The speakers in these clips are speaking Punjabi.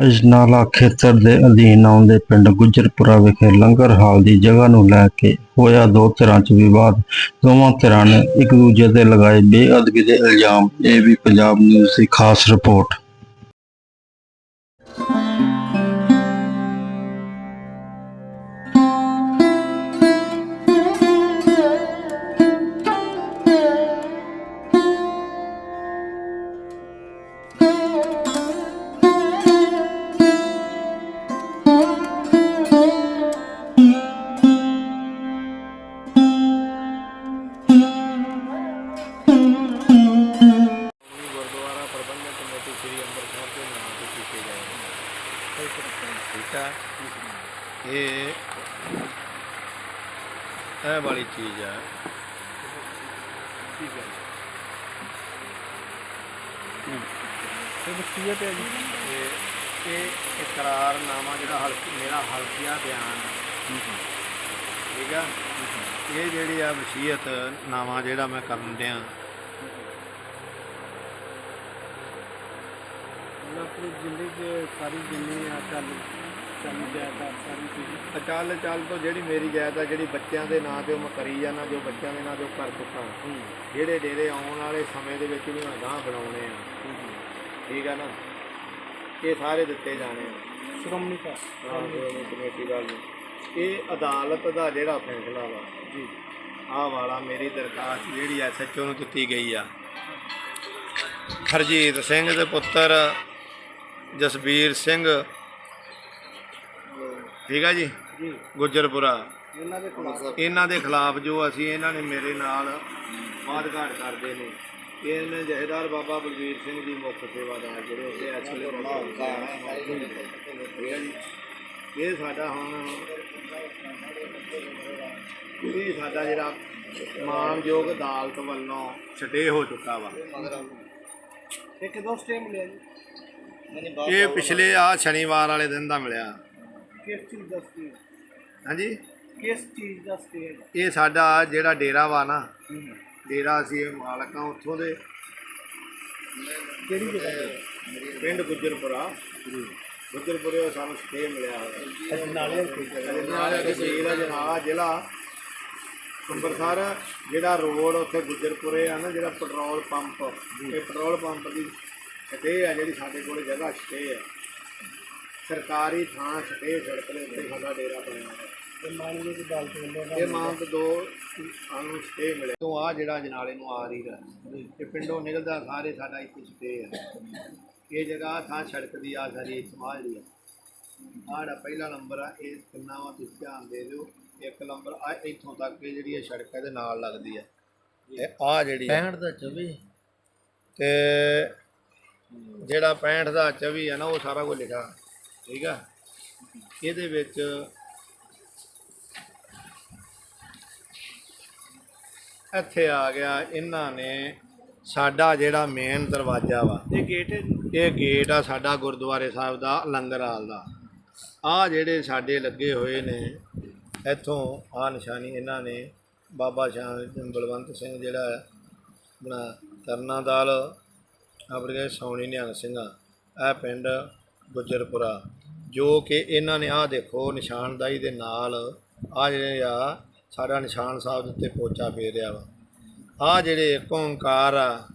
ਅਜਨਾਲਾ ਖੇਤਰ ਦੇ ਅਧੀਨ ਆਉਂਦੇ ਪਿੰਡ ਗੁੱਜਰਪੁਰਾ ਵਿਖੇ ਲੰਗਰ ਹਾਲ ਦੀ ਜਗ੍ਹਾ ਨੂੰ ਲੈ ਕੇ ਹੋਇਆ ਦੋ ਧਿਰਾਂ 'ਚ ਵਿਵਾਦ। ਦੋਵਾਂ ਧਿਰਾਂ ਨੇ ਇੱਕ ਦੂਜੇ ਤੇ ਲਗਾਏ ਬੇਅਦਬੀ ਦੇ ਇਲਜ਼ਾਮ। ਇਹ ਵੀ ਪੰਜਾਬ ਨਿਊਜ਼ ਦੀ ਖਾਸ ਰਿਪੋਰਟ। ਇਹ ਇਹ ਵਾਲੀ ਚੀਜ਼ ਆ। ਠੀਕ ਹੈ। ਇਹ ਇਹ ਇਕਰਾਰਨਾਮਾ ਜਿਹੜਾ ਹਲਕ ਮੇਰਾ ਹਲਫੀਆ ਬਿਆਨ। ਠੀਕ ਆ? ਇਹ ਜਿਹੜੀ ਆ ਵਸੀਅਤ ਨਾਮਾ ਜਿਹੜਾ ਮੈਂ ਕਰਨ ਡਿਆ ਆਪਣੀ ਜ਼ਿੰਦਗੀ ਦੇ ਸਾਰੀ ਜਿੰਨੀ ਆ ਚੱਲ ਚੱਲ ਜਾਇਦਾਦ ਸਾਰੀ ਚੀਜ਼ ਤਾਂ ਚੱਲ ਚੱਲ ਤੋਂ ਜਿਹੜੀ ਮੇਰੀ ਜਾਇਦਾਦ ਜਿਹੜੀ ਬੱਚਿਆਂ ਦੇ ਨਾਂ ਤੇ ਉਹ ਮੈਂ ਕਰੀ ਜਾਣਾ ਜੋ ਬੱਚਿਆਂ ਦੇ ਨਾਂ ਤੇ ਉਹ ਕਰ ਚੁੱਕਾ। ਜਿਹੜੇ ਡੇਰੇ ਆਉਣ ਵਾਲੇ ਸਮੇਂ ਦੇ ਵਿੱਚ ਵੀ ਮੈਂ ਗਾਂ ਬਣਾਉਣੇ ਆ। ਠੀਕ ਆ ਨਾ? ਇਹ ਸਾਰੇ ਦਿੱਤੇ ਜਾਣੇ ਆ। ਸ਼੍ਰੋਮਣੀ ਕਮੇਟੀ ਵੱਲ ਇਹ ਅਦਾਲਤ ਦਾ ਜਿਹੜਾ ਫੈਸਲਾ ਵਾ ਜੀ। ਆਹ ਵਾਲਾ ਮੇਰੀ ਦਰਖਾਸਤ ਜਿਹੜੀ ਐਸਐਚਓ ਨੂੰ ਦਿੱਤੀ ਗਈ ਆ। ਹਰਜੀਤ ਸਿੰਘ ਦੇ ਪੁੱਤਰ ਜਸਬੀਰ ਸਿੰਘ ਠੀਕ ਆ ਜੀ? ਜੀ। ਗੁੱਜਰਪੁਰਾ। ਇਹਨਾਂ ਦੇ ਖਿਲਾਫ। ਇਹਨਾਂ ਦੇ ਖਿਲਾਫ ਜੋ ਅਸੀਂ ਇਹਨਾਂ ਨੇ ਮੇਰੇ ਨਾਲ ਵਾਦਘਾਟ ਕਰਦੇ ਨੇ। ਇਹਨੇ ਜਹੇਦਾਰ ਬਾਬਾ ਬਲਵੀਰ ਸਿੰਘ ਜੀ ਮੁੱਖ ਸੇਵਾਦਾਰ ਜਿਹੜੇ ਉੱਥੇ ਇਸ ਵੇਲੇ ਮੌਜੂਦ ਹੈ। ਠੀਕ ਹੈ ਜੀ? ਇਹ ਸਾਡਾ ਹੁਣ ਇਹ ਸਾਡਾ ਜਿਹੜਾ ਮਾਨਯੋਗ ਅਦਾਲਤ ਵੱਲੋਂ ਸਟੇ ਹੋ ਚੁੱਕਾ ਵਾ। ਇਹ ਕਿਦੋਂ ਸਟੇ ਮਿਲਿਆ ਜੀ? ਇਹ ਪਿਛਲੇ ਆ ਸ਼ਨੀਵਾਰ ਵਾਲੇ ਦਿਨ ਦਾ ਮਿਲਿਆ। ਕਿਸ ਚੀਜ਼ ਦਾ ਸਟੇ ਹਾਂਜੀ? ਕਿਸ ਚੀਜ਼ ਦਾ ਸਟੇ ਹੈ ਇਹ ਸਾਡਾ ਜਿਹੜਾ ਡੇਰਾ ਵਾ ਨਾ ਡੇਰਾ ਅਸੀਂ ਮਾਲਕ ਆ ਉੱਥੋਂ ਦੇ। ਕਿਹੜੀ ਜਗ੍ਹਾ ਪਿੰਡ ਗੁੱਜਰਪੁਰਾ। ਗੁੱਜਰਪੁਰੇ ਸਾਨੂੰ ਸਟੇ ਮਿਲਿਆ ਹੋਇਆ। ਅਜਨਾਲੇ ਨਾਲੇ ਤਹਿਸੀਲ ਹੈ ਜਨਾਲਾ ਜ਼ਿਲ੍ਹਾ ਅੰਮ੍ਰਿਤਸਰ ਜਿਹੜਾ ਰੋਡ ਉੱਥੇ ਗੁੱਜਰਪੁਰੇ ਆ ਨਾ ਜਿਹੜਾ ਪੈਟਰੋਲ ਪੰਪ। ਇਹ ਪੈਟਰੋਲ ਪੰਪ ਦੀ ਸਟੇ ਆ ਜਿਹੜੀ ਸਾਡੇ ਕੋਲ ਜਗ੍ਹਾ ਸਟੇ ਆ। ਸਰਕਾਰੀ ਥਾਂ ਸਟੇ ਸੜਕ ਦੇ ਉੱਤੇ ਸਾਡਾ ਡੇਰਾ ਬਣਿਆ ਹੋਇਆ। ਤੇ ਦੀ ਇਹ ਮੰਗ ਦੋ ਸਾਨੂੰ ਸਟੇ ਮਿਲੇ। ਤੋਂ ਆ ਜਿਹੜਾ ਜਨਾਲੇ ਨੂੰ ਆ ਰਹੀ ਦਾ ਇਹ ਪਿੰਡੋਂ ਨਿਕਲਦਾ ਸਾਰੇ ਸਾਡਾ ਇੱਥੇ ਸਟੇ ਹੈ ਇਹ ਜਗ੍ਹਾ ਥਾਂ ਸੜਕ ਦੀ ਆ ਸਾਰੀ ਸਮਾਜ ਦੀ ਆ। ਆਹ ਜਿਹੜਾ ਪਹਿਲਾ ਨੰਬਰ ਆ ਇਹ ਕਿੰਨਾ ਵਾ ਤੁਸੀਂ ਧਿਆਨ ਦੇ ਦਿਓ। ਇੱਕ ਨੰਬਰ ਆ ਇੱਥੋਂ ਤੱਕ ਇਹ ਜਿਹੜੀ ਇਹ ਸੜਕ ਇਹਦੇ ਨਾਲ ਲੱਗਦੀ ਆ। ਇਹ ਆ ਜਿਹੜੀ 65 ਦਾ 24 ਤੇ ਜਿਹੜਾ 65 ਦਾ 24 ਆ ਨਾ ਉਹ ਸਾਰਾ ਕੁਝ ਲਿਖਾ ਠੀਕ ਆ? ਇਹਦੇ ਵਿੱਚ ਇੱਥੇ ਆ ਗਿਆ ਇਹਨਾਂ ਨੇ ਸਾਡਾ ਜਿਹੜਾ ਮੇਨ ਦਰਵਾਜ਼ਾ ਵਾ ਇਹ ਗੇਟ ਇਹ ਗੇਟ ਆ ਸਾਡਾ ਗੁਰਦੁਆਰੇ ਸਾਹਿਬ ਦਾ ਲੰਗਰ ਹਾਲ ਦਾ। ਆ ਜਿਹੜੇ ਸਾਡੇ ਲੱਗੇ ਹੋਏ ਨੇ ਇੱਥੋਂ ਆ ਨਿਸ਼ਾਨੀ ਇਹਨਾਂ ਨੇ ਬਾਬਾ ਸ਼ਾਮ ਬਲਵੰਤ ਸਿੰਘ ਜਿਹੜਾ ਹੈ ਆਪਣਾ ਤਰਨਾਦਾਲ ਆਪਣੇ ਸੌਣੀ ਨਿਹੰਗ ਸਿੰਘਾਂ ਇਹ ਪਿੰਡ ਗੁੱਜਰਪੁਰਾ। ਜੋ ਕਿ ਇਹਨਾਂ ਨੇ ਆ ਦੇਖੋ ਨਿਸ਼ਾਨਦਾਈ ਦੇ ਨਾਲ ਆ ਜਿਹੜੇ ਆ ਸਾਡਾ ਨਿਸ਼ਾਨ ਸਾਹਿਬ ਦੇ ਉੱਤੇ ਪੋਚਾ ਫੇਰਿਆ ਵਾ। ਆ ਜਿਹੜੇ ਓੰਕਾਰ ਆ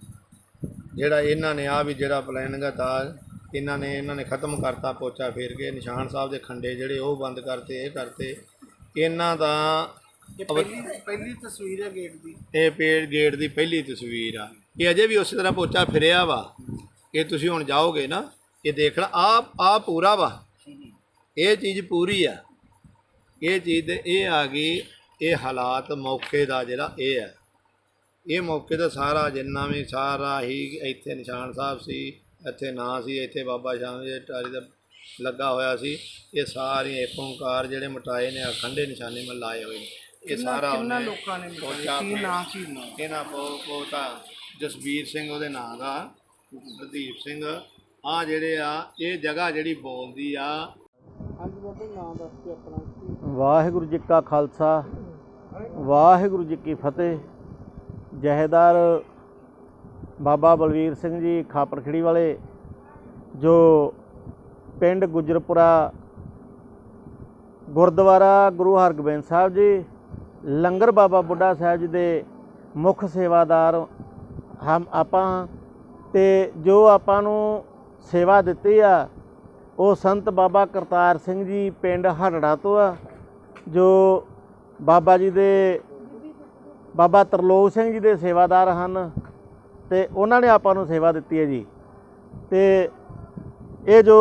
ਜਿਹੜਾ ਇਹਨਾਂ ਨੇ ਆ ਵੀ ਜਿਹੜਾ ਪਲੈਨਿੰਗ ਦਾ ਇਹਨਾਂ ਨੇ ਇਹਨਾਂ ਨੇ ਖਤਮ ਕਰਤਾ ਪੋਚਾ ਫੇਰ ਕੇ। ਨਿਸ਼ਾਨ ਸਾਹਿਬ ਦੇ ਖੰਡੇ ਜਿਹੜੇ ਉਹ ਬੰਦ ਕਰਤੇ ਇਹ ਕਰਤੇ। ਇਹਨਾਂ ਦਾ ਪਹਿਲੀ ਪਹਿਲੀ ਤਸਵੀਰ ਹੈ ਗੇਟ ਦੀ। ਇਹ ਪੇੜ ਗੇਟ ਦੀ ਪਹਿਲੀ ਤਸਵੀਰ ਆ। ਇਹ ਅਜੇ ਵੀ ਉਸੇ ਤਰ੍ਹਾਂ ਪੋਚਾ ਫਿਰਿਆ ਵਾ। ਇਹ ਤੁਸੀਂ ਹੁਣ ਜਾਓਗੇ ਨਾ ਇਹ ਦੇਖਣਾ ਆ ਆ ਪੂਰਾ ਵਾ। ਇਹ ਚੀਜ਼ ਪੂਰੀ ਆ। ਇਹ ਚੀਜ਼ ਦੇ ਇਹ ਆ ਗਈ ਇਹ ਹਾਲਾਤ ਮੌਕੇ ਦਾ ਜਿਹੜਾ ਇਹ ਹੈ ਇਹ ਮੌਕੇ ਦਾ ਸਾਰਾ ਜਿੰਨਾ ਵੀ ਸਾਰਾ ਹੀ ਇੱਥੇ ਨਿਸ਼ਾਨ ਸਾਹਿਬ ਸੀ ਇੱਥੇ ਨਾਂ ਸੀ ਇੱਥੇ ਬਾਬਾ ਸ਼ਾਮ ਜੀ ਟਾਰੀ ਦਾ ਲੱਗਾ ਹੋਇਆ ਸੀ। ਇਹ ਸਾਰੇ ਇੱਕ ਓੰਕਾਰ ਜਿਹੜੇ ਮਟਾਏ ਨੇ ਅਖੰਡੇ ਨਿਸ਼ਾਨੇ ਮੈਂ ਲਾਏ ਹੋਏ ਨੇ। ਇਹ ਸਾਰਾ ਉਹਨੇ ਲੋਕਾਂ ਨੇ? ਪਹੁੰਚਾ ਕੀ ਨਾਂ ਕੀ ਨਾਂ? ਇਹਨਾਂ ਪੋਤਾ ਜਸਬੀਰ ਸਿੰਘ ਉਹਦੇ ਨਾਂ ਦਾ ਪ੍ਰਦੀਪ ਸਿੰਘ। ਆ ਜਿਹੜੇ ਆ ਇਹ ਜਗ੍ਹਾ ਜਿਹੜੀ ਬੋਲਦੀ ਆ ਹਾਂਜੀ ਬਾਬਾ ਜੀ, ਦੱਸ ਕੇ ਆਪਣਾ ਵਾਹਿਗੁਰੂ ਜੀ ਕਾ ਖਾਲਸਾ ਵਾਹਿਗੁਰੂ ਜੀ ਕੀ ਫਤਿਹ। ਜਹੇਦਾਰ ਬਾਬਾ ਬਲਵੀਰ ਸਿੰਘ ਜੀ ਖਾਪਰਖੜੀ ਵਾਲੇ ਜੋ ਪਿੰਡ ਗੁਜਰਪੁਰਾ ਗੁਰਦੁਆਰਾ ਗੁਰੂ ਹਰਗੋਬਿੰਦ ਸਾਹਿਬ ਜੀ ਲੰਗਰ ਬਾਬਾ ਬੁੱਢਾ ਸਾਹਿਬ ਜੀ ਦੇ ਮੁੱਖ ਸੇਵਾਦਾਰ ਹਮ ਆਪਾਂ ਤੇ ਜੋ ਆਪਾਂ ਨੂੰ ਸੇਵਾ ਦਿੱਤੀ ਆ ਉਹ ਸੰਤ ਬਾਬਾ ਕਰਤਾਰ ਸਿੰਘ ਜੀ ਪਿੰਡ ਹੜੜਾ ਤੋਂ ਆ ਜੋ ਬਾਬਾ ਜੀ ਦੇ ਬਾਬਾ ਤਰਲੋਕ ਸਿੰਘ ਜੀ ਦੇ ਸੇਵਾਦਾਰ ਹਨ ਤੇ ਉਹਨਾਂ ਨੇ ਆਪਾਂ ਨੂੰ ਸੇਵਾ ਦਿੱਤੀ ਹੈ ਜੀ। ਤੇ ਇਹ ਜੋ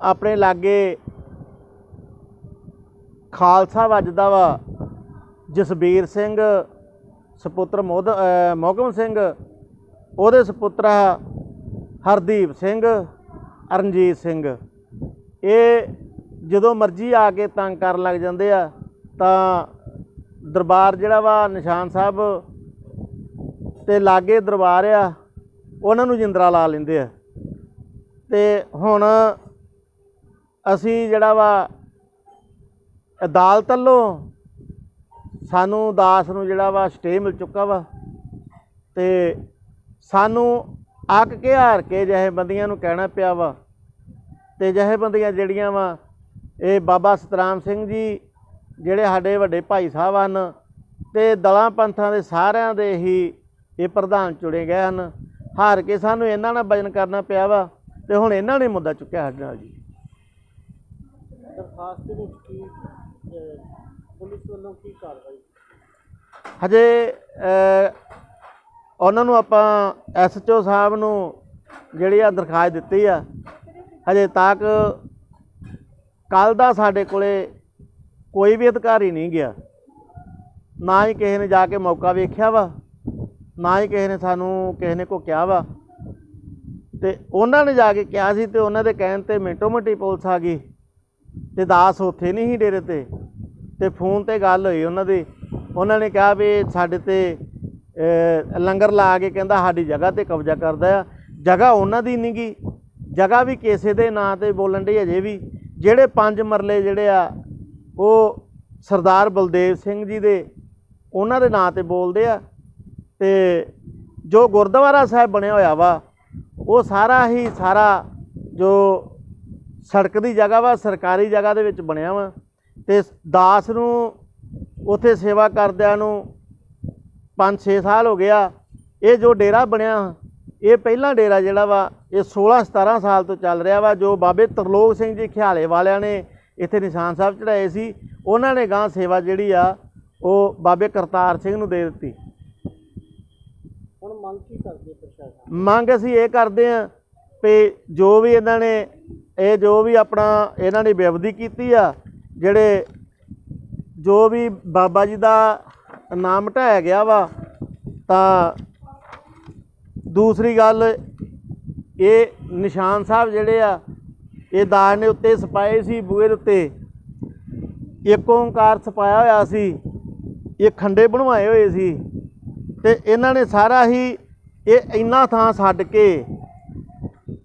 ਆਪਣੇ ਲਾਗੇ ਖਾਲਸਾ ਵੱਜਦਾ ਵਾ ਜਸਬੀਰ ਸਿੰਘ ਸੁਪੁੱਤਰ ਮੋਦ ਅ, ਮੋਹਕਮ ਸਿੰਘ ਉਹਦੇ ਸੁਪੁੱਤਰ ਹਰਦੀਪ ਸਿੰਘ ਰਣਜੀਤ ਸਿੰਘ। ਇਹ ਜਦੋਂ ਮਰਜ਼ੀ ਆ ਕੇ ਤੰਗ ਕਰਨ ਲੱਗ ਜਾਂਦੇ ਆ, ਤਾਂ ਦਰਬਾਰ ਜਿਹੜਾ ਵਾ, ਨਿਸ਼ਾਨ ਸਾਹਿਬ ਤੇ ਲਾਗੇ ਦਰਬਾਰ ਆ, ਉਹਨਾਂ ਨੂੰ ਜਿੰਦਰਾ ਲਾ ਲੈਂਦੇ ਆ। ਤੇ ਹੁਣ ਅਸੀਂ ਜਿਹੜਾ ਵਾ, ਅਦਾਲਤ ਵੱਲੋਂ ਸਾਨੂੰ ਦਾਸ ਨੂੰ ਜਿਹੜਾ ਵਾ, ਸਟੇ ਮਿਲ ਚੁੱਕਾ ਵਾ। ਤੇ ਸਾਨੂੰ ਅੱਕ ਕੇ ਹਾਰ ਕੇ ਜਿਹੇ ਬੰਦੀਆਂ ਨੂੰ ਕਹਿਣਾ ਪਿਆ ਵਾ ਤੇ ਜਿਹੇ ਬੰਦੀਆਂ ਜਿਹੜੀਆਂ ਵਾ ਇਹ ਬਾਬਾ ਸਤਰਾਮ ਸਿੰਘ ਜੀ ਜਿਹੜੇ ਸਾਡੇ ਵੱਡੇ ਭਾਈ ਸਾਹਿਬ ਹਨ ਤੇ ਦਲਾਂ ਪੰਥਾਂ ਦੇ ਸਾਰਿਆਂ ਦੇ ਹੀ ਇਹ ਪ੍ਰਧਾਨ ਚੁਣੇ ਗਏ ਹਨ। ਹਾਰ ਕੇ ਸਾਨੂੰ ਇਹਨਾਂ ਨਾਲ ਵਜਨ ਕਰਨਾ ਪਿਆ ਵਾ ਤੇ ਹੁਣ ਇਹਨਾਂ ਨੇ ਮੁੱਦਾ ਚੁੱਕਿਆ ਸਾਡੇ ਨਾਲ ਜੀ। ਦਰਖਾਸਤ ਦੇ ਵਿੱਚ ਕੀ ਪੁਲਿਸ ਵੱਲੋਂ ਕੀ ਕਾਰਵਾਈ? ਹਜੇ ਉਹਨਾਂ ਨੂੰ ਆਪਾਂ ਐਸਐਚਓ ਸਾਹਿਬ ਨੂੰ ਜਿਹੜੀ ਆ ਦਰਖਾਸਤ ਦਿੱਤੀ ਆ, ਹਜੇ ਤੱਕ ਕੱਲ ਦਾ ਸਾਡੇ ਕੋਲੇ ਕੋਈ ਵੀ ਅਧਿਕਾਰੀ ਨਹੀਂ ਗਿਆ। ਨਾ ਹੀ ਕਿਸੇ ਨੇ ਜਾ ਕੇ ਮੌਕਾ ਵੇਖਿਆ ਵਾ, ਨਾ ਹੀ ਕਿਸੇ ਨੇ ਸਾਨੂੰ, ਕਿਸੇ ਨੇ ਕੋ ਕਿਹਾ ਵਾ। ਤੇ ਉਹਨਾਂ ਨੇ ਜਾ ਕੇ ਕਿਹਾ ਸੀ ਤੇ ਉਹਨਾਂ ਦੇ ਕਹਿਣ ਤੇ ਮਿੰਟੋ ਮਿੰਟੀ ਪੁਲਿਸ ਆ ਗਈ ਤੇ ਦਾਸ ਉੱਥੇ ਨਹੀਂ ਸੀ ਡੇਰੇ ਤੇ। ਤੇ ਫੋਨ ਤੇ ਗੱਲ ਹੋਈ ਉਹਨਾਂ ਦੀ। ਉਹਨਾਂ ਨੇ ਕਿਹਾ ਵੀ ਸਾਡੇ ਤੇ ਲੰਗਰ ਲਾ ਕੇ ਕਹਿੰਦਾ ਸਾਡੀ ਜਗ੍ਹਾ ਤੇ ਕਬਜ਼ਾ ਕਰਦਾ ਆ। ਜਗ੍ਹਾ ਉਹਨਾਂ ਦੀ ਨਹੀਂ ਗੀ ਜਗ੍ਹਾ ਵੀ ਕਿਸੇ ਦੇ ਨਾਂ ਤੇ ਬੋਲਣ ਦੀ ਅਜੇ ਵੀ। ਜਿਹੜੇ ਪੰਜ ਮਰਲੇ ਜਿਹੜੇ ਆ, ਉਹ ਸਰਦਾਰ ਬਲਦੇਵ ਸਿੰਘ ਜੀ ਦੇ ਉਹਨਾਂ ਦੇ ਨਾਂ ਤੇ ਬੋਲਦੇ ਆ। ਤੇ ਜੋ ਗੁਰਦੁਆਰਾ ਸਾਹਿਬ ਬਣਿਆ ਹੋਇਆ ਵਾ, ਉਹ ਸਾਰਾ ਹੀ ਸਾਰਾ ਜੋ ਸੜਕ ਦੀ ਜਗ੍ਹਾ ਵਾ, ਸਰਕਾਰੀ ਜਗ੍ਹਾ ਦੇ ਵਿੱਚ ਬਣਿਆ ਵਾ। ਤੇ ਦਾਸ ਨੂੰ ਉੱਥੇ ਸੇਵਾ ਕਰਦਿਆਂ ਨੂੰ 5-6 ਸਾਲ ਹੋ ਗਿਆ ਇਹ ਜੋ ਡੇਰਾ ਬਣਿਆ ਇਹ ਪਹਿਲਾ ਡੇਰਾ ਜਿਹੜਾ ਵਾ ਇਹ 16-17 ਸਾਲ ਤੋਂ ਚੱਲ ਰਿਹਾ ਵਾ ਜੋ ਬਾਬੇ ਤਰਲੋਕ ਸਿੰਘ ਜੀ ਖਿਆਲੇ ਵਾਲਿਆਂ ਨੇ ਇੱਥੇ ਨਿਸ਼ਾਨ ਸਾਹਿਬ ਚੜਾਏ ਸੀ ਉਹਨਾਂ ਨੇ ਗਾਂ ਸੇਵਾ ਜਿਹੜੀ ਆ ਉਹ ਬਾਬੇ ਕਰਤਾਰ ਸਿੰਘ ਨੂੰ ਦੇ ਦਿੱਤੀ। ਹੁਣ ਮੰਗ ਕੀ ਕਰਦੇ ਪ੍ਰਸ਼ਾਸਨ? ਮੰਗ ਅਸੀਂ ਇਹ ਕਰਦੇ ਆਂ ਵੀ ਜੋ ਵੀ ਇਹਨਾਂ ਨੇ ਇਹ ਜੋ ਵੀ ਆਪਣਾ ਇਹਨਾਂ ਨੇ ਬੇਅਦਬੀ ਕੀਤੀ ਆ ਜਿਹੜੇ ਜੋ ਵੀ ਬਾਬਾ ਜੀ ਦਾ ਨਾਮ ਹਟਾਇਆ ਗਿਆ ਵਾ, ਤਾਂ ਦੂਸਰੀ ਗੱਲ, ਇਹ ਨਿਸ਼ਾਨ ਸਾਹਿਬ ਜਿਹੜੇ ਆ, ਇਹ ਦਾਜ ਨੇ ਉੱਤੇ ਸਪਾਏ ਸੀ, ਬੂਹੇ ਦੇ ਉੱਤੇ। ਇੱਕ ਓੰਕਾਰ ਸਪਾਇਆ ਹੋਇਆ ਸੀ, ਇਹ ਖੰਡੇ ਬਣਵਾਏ ਹੋਏ ਸੀ, ਤੇ ਇਹਨਾਂ ਨੇ ਸਾਰਾ ਹੀ ਇਹ ਇੰਨਾ ਥਾਂ ਛੱਡ ਕੇ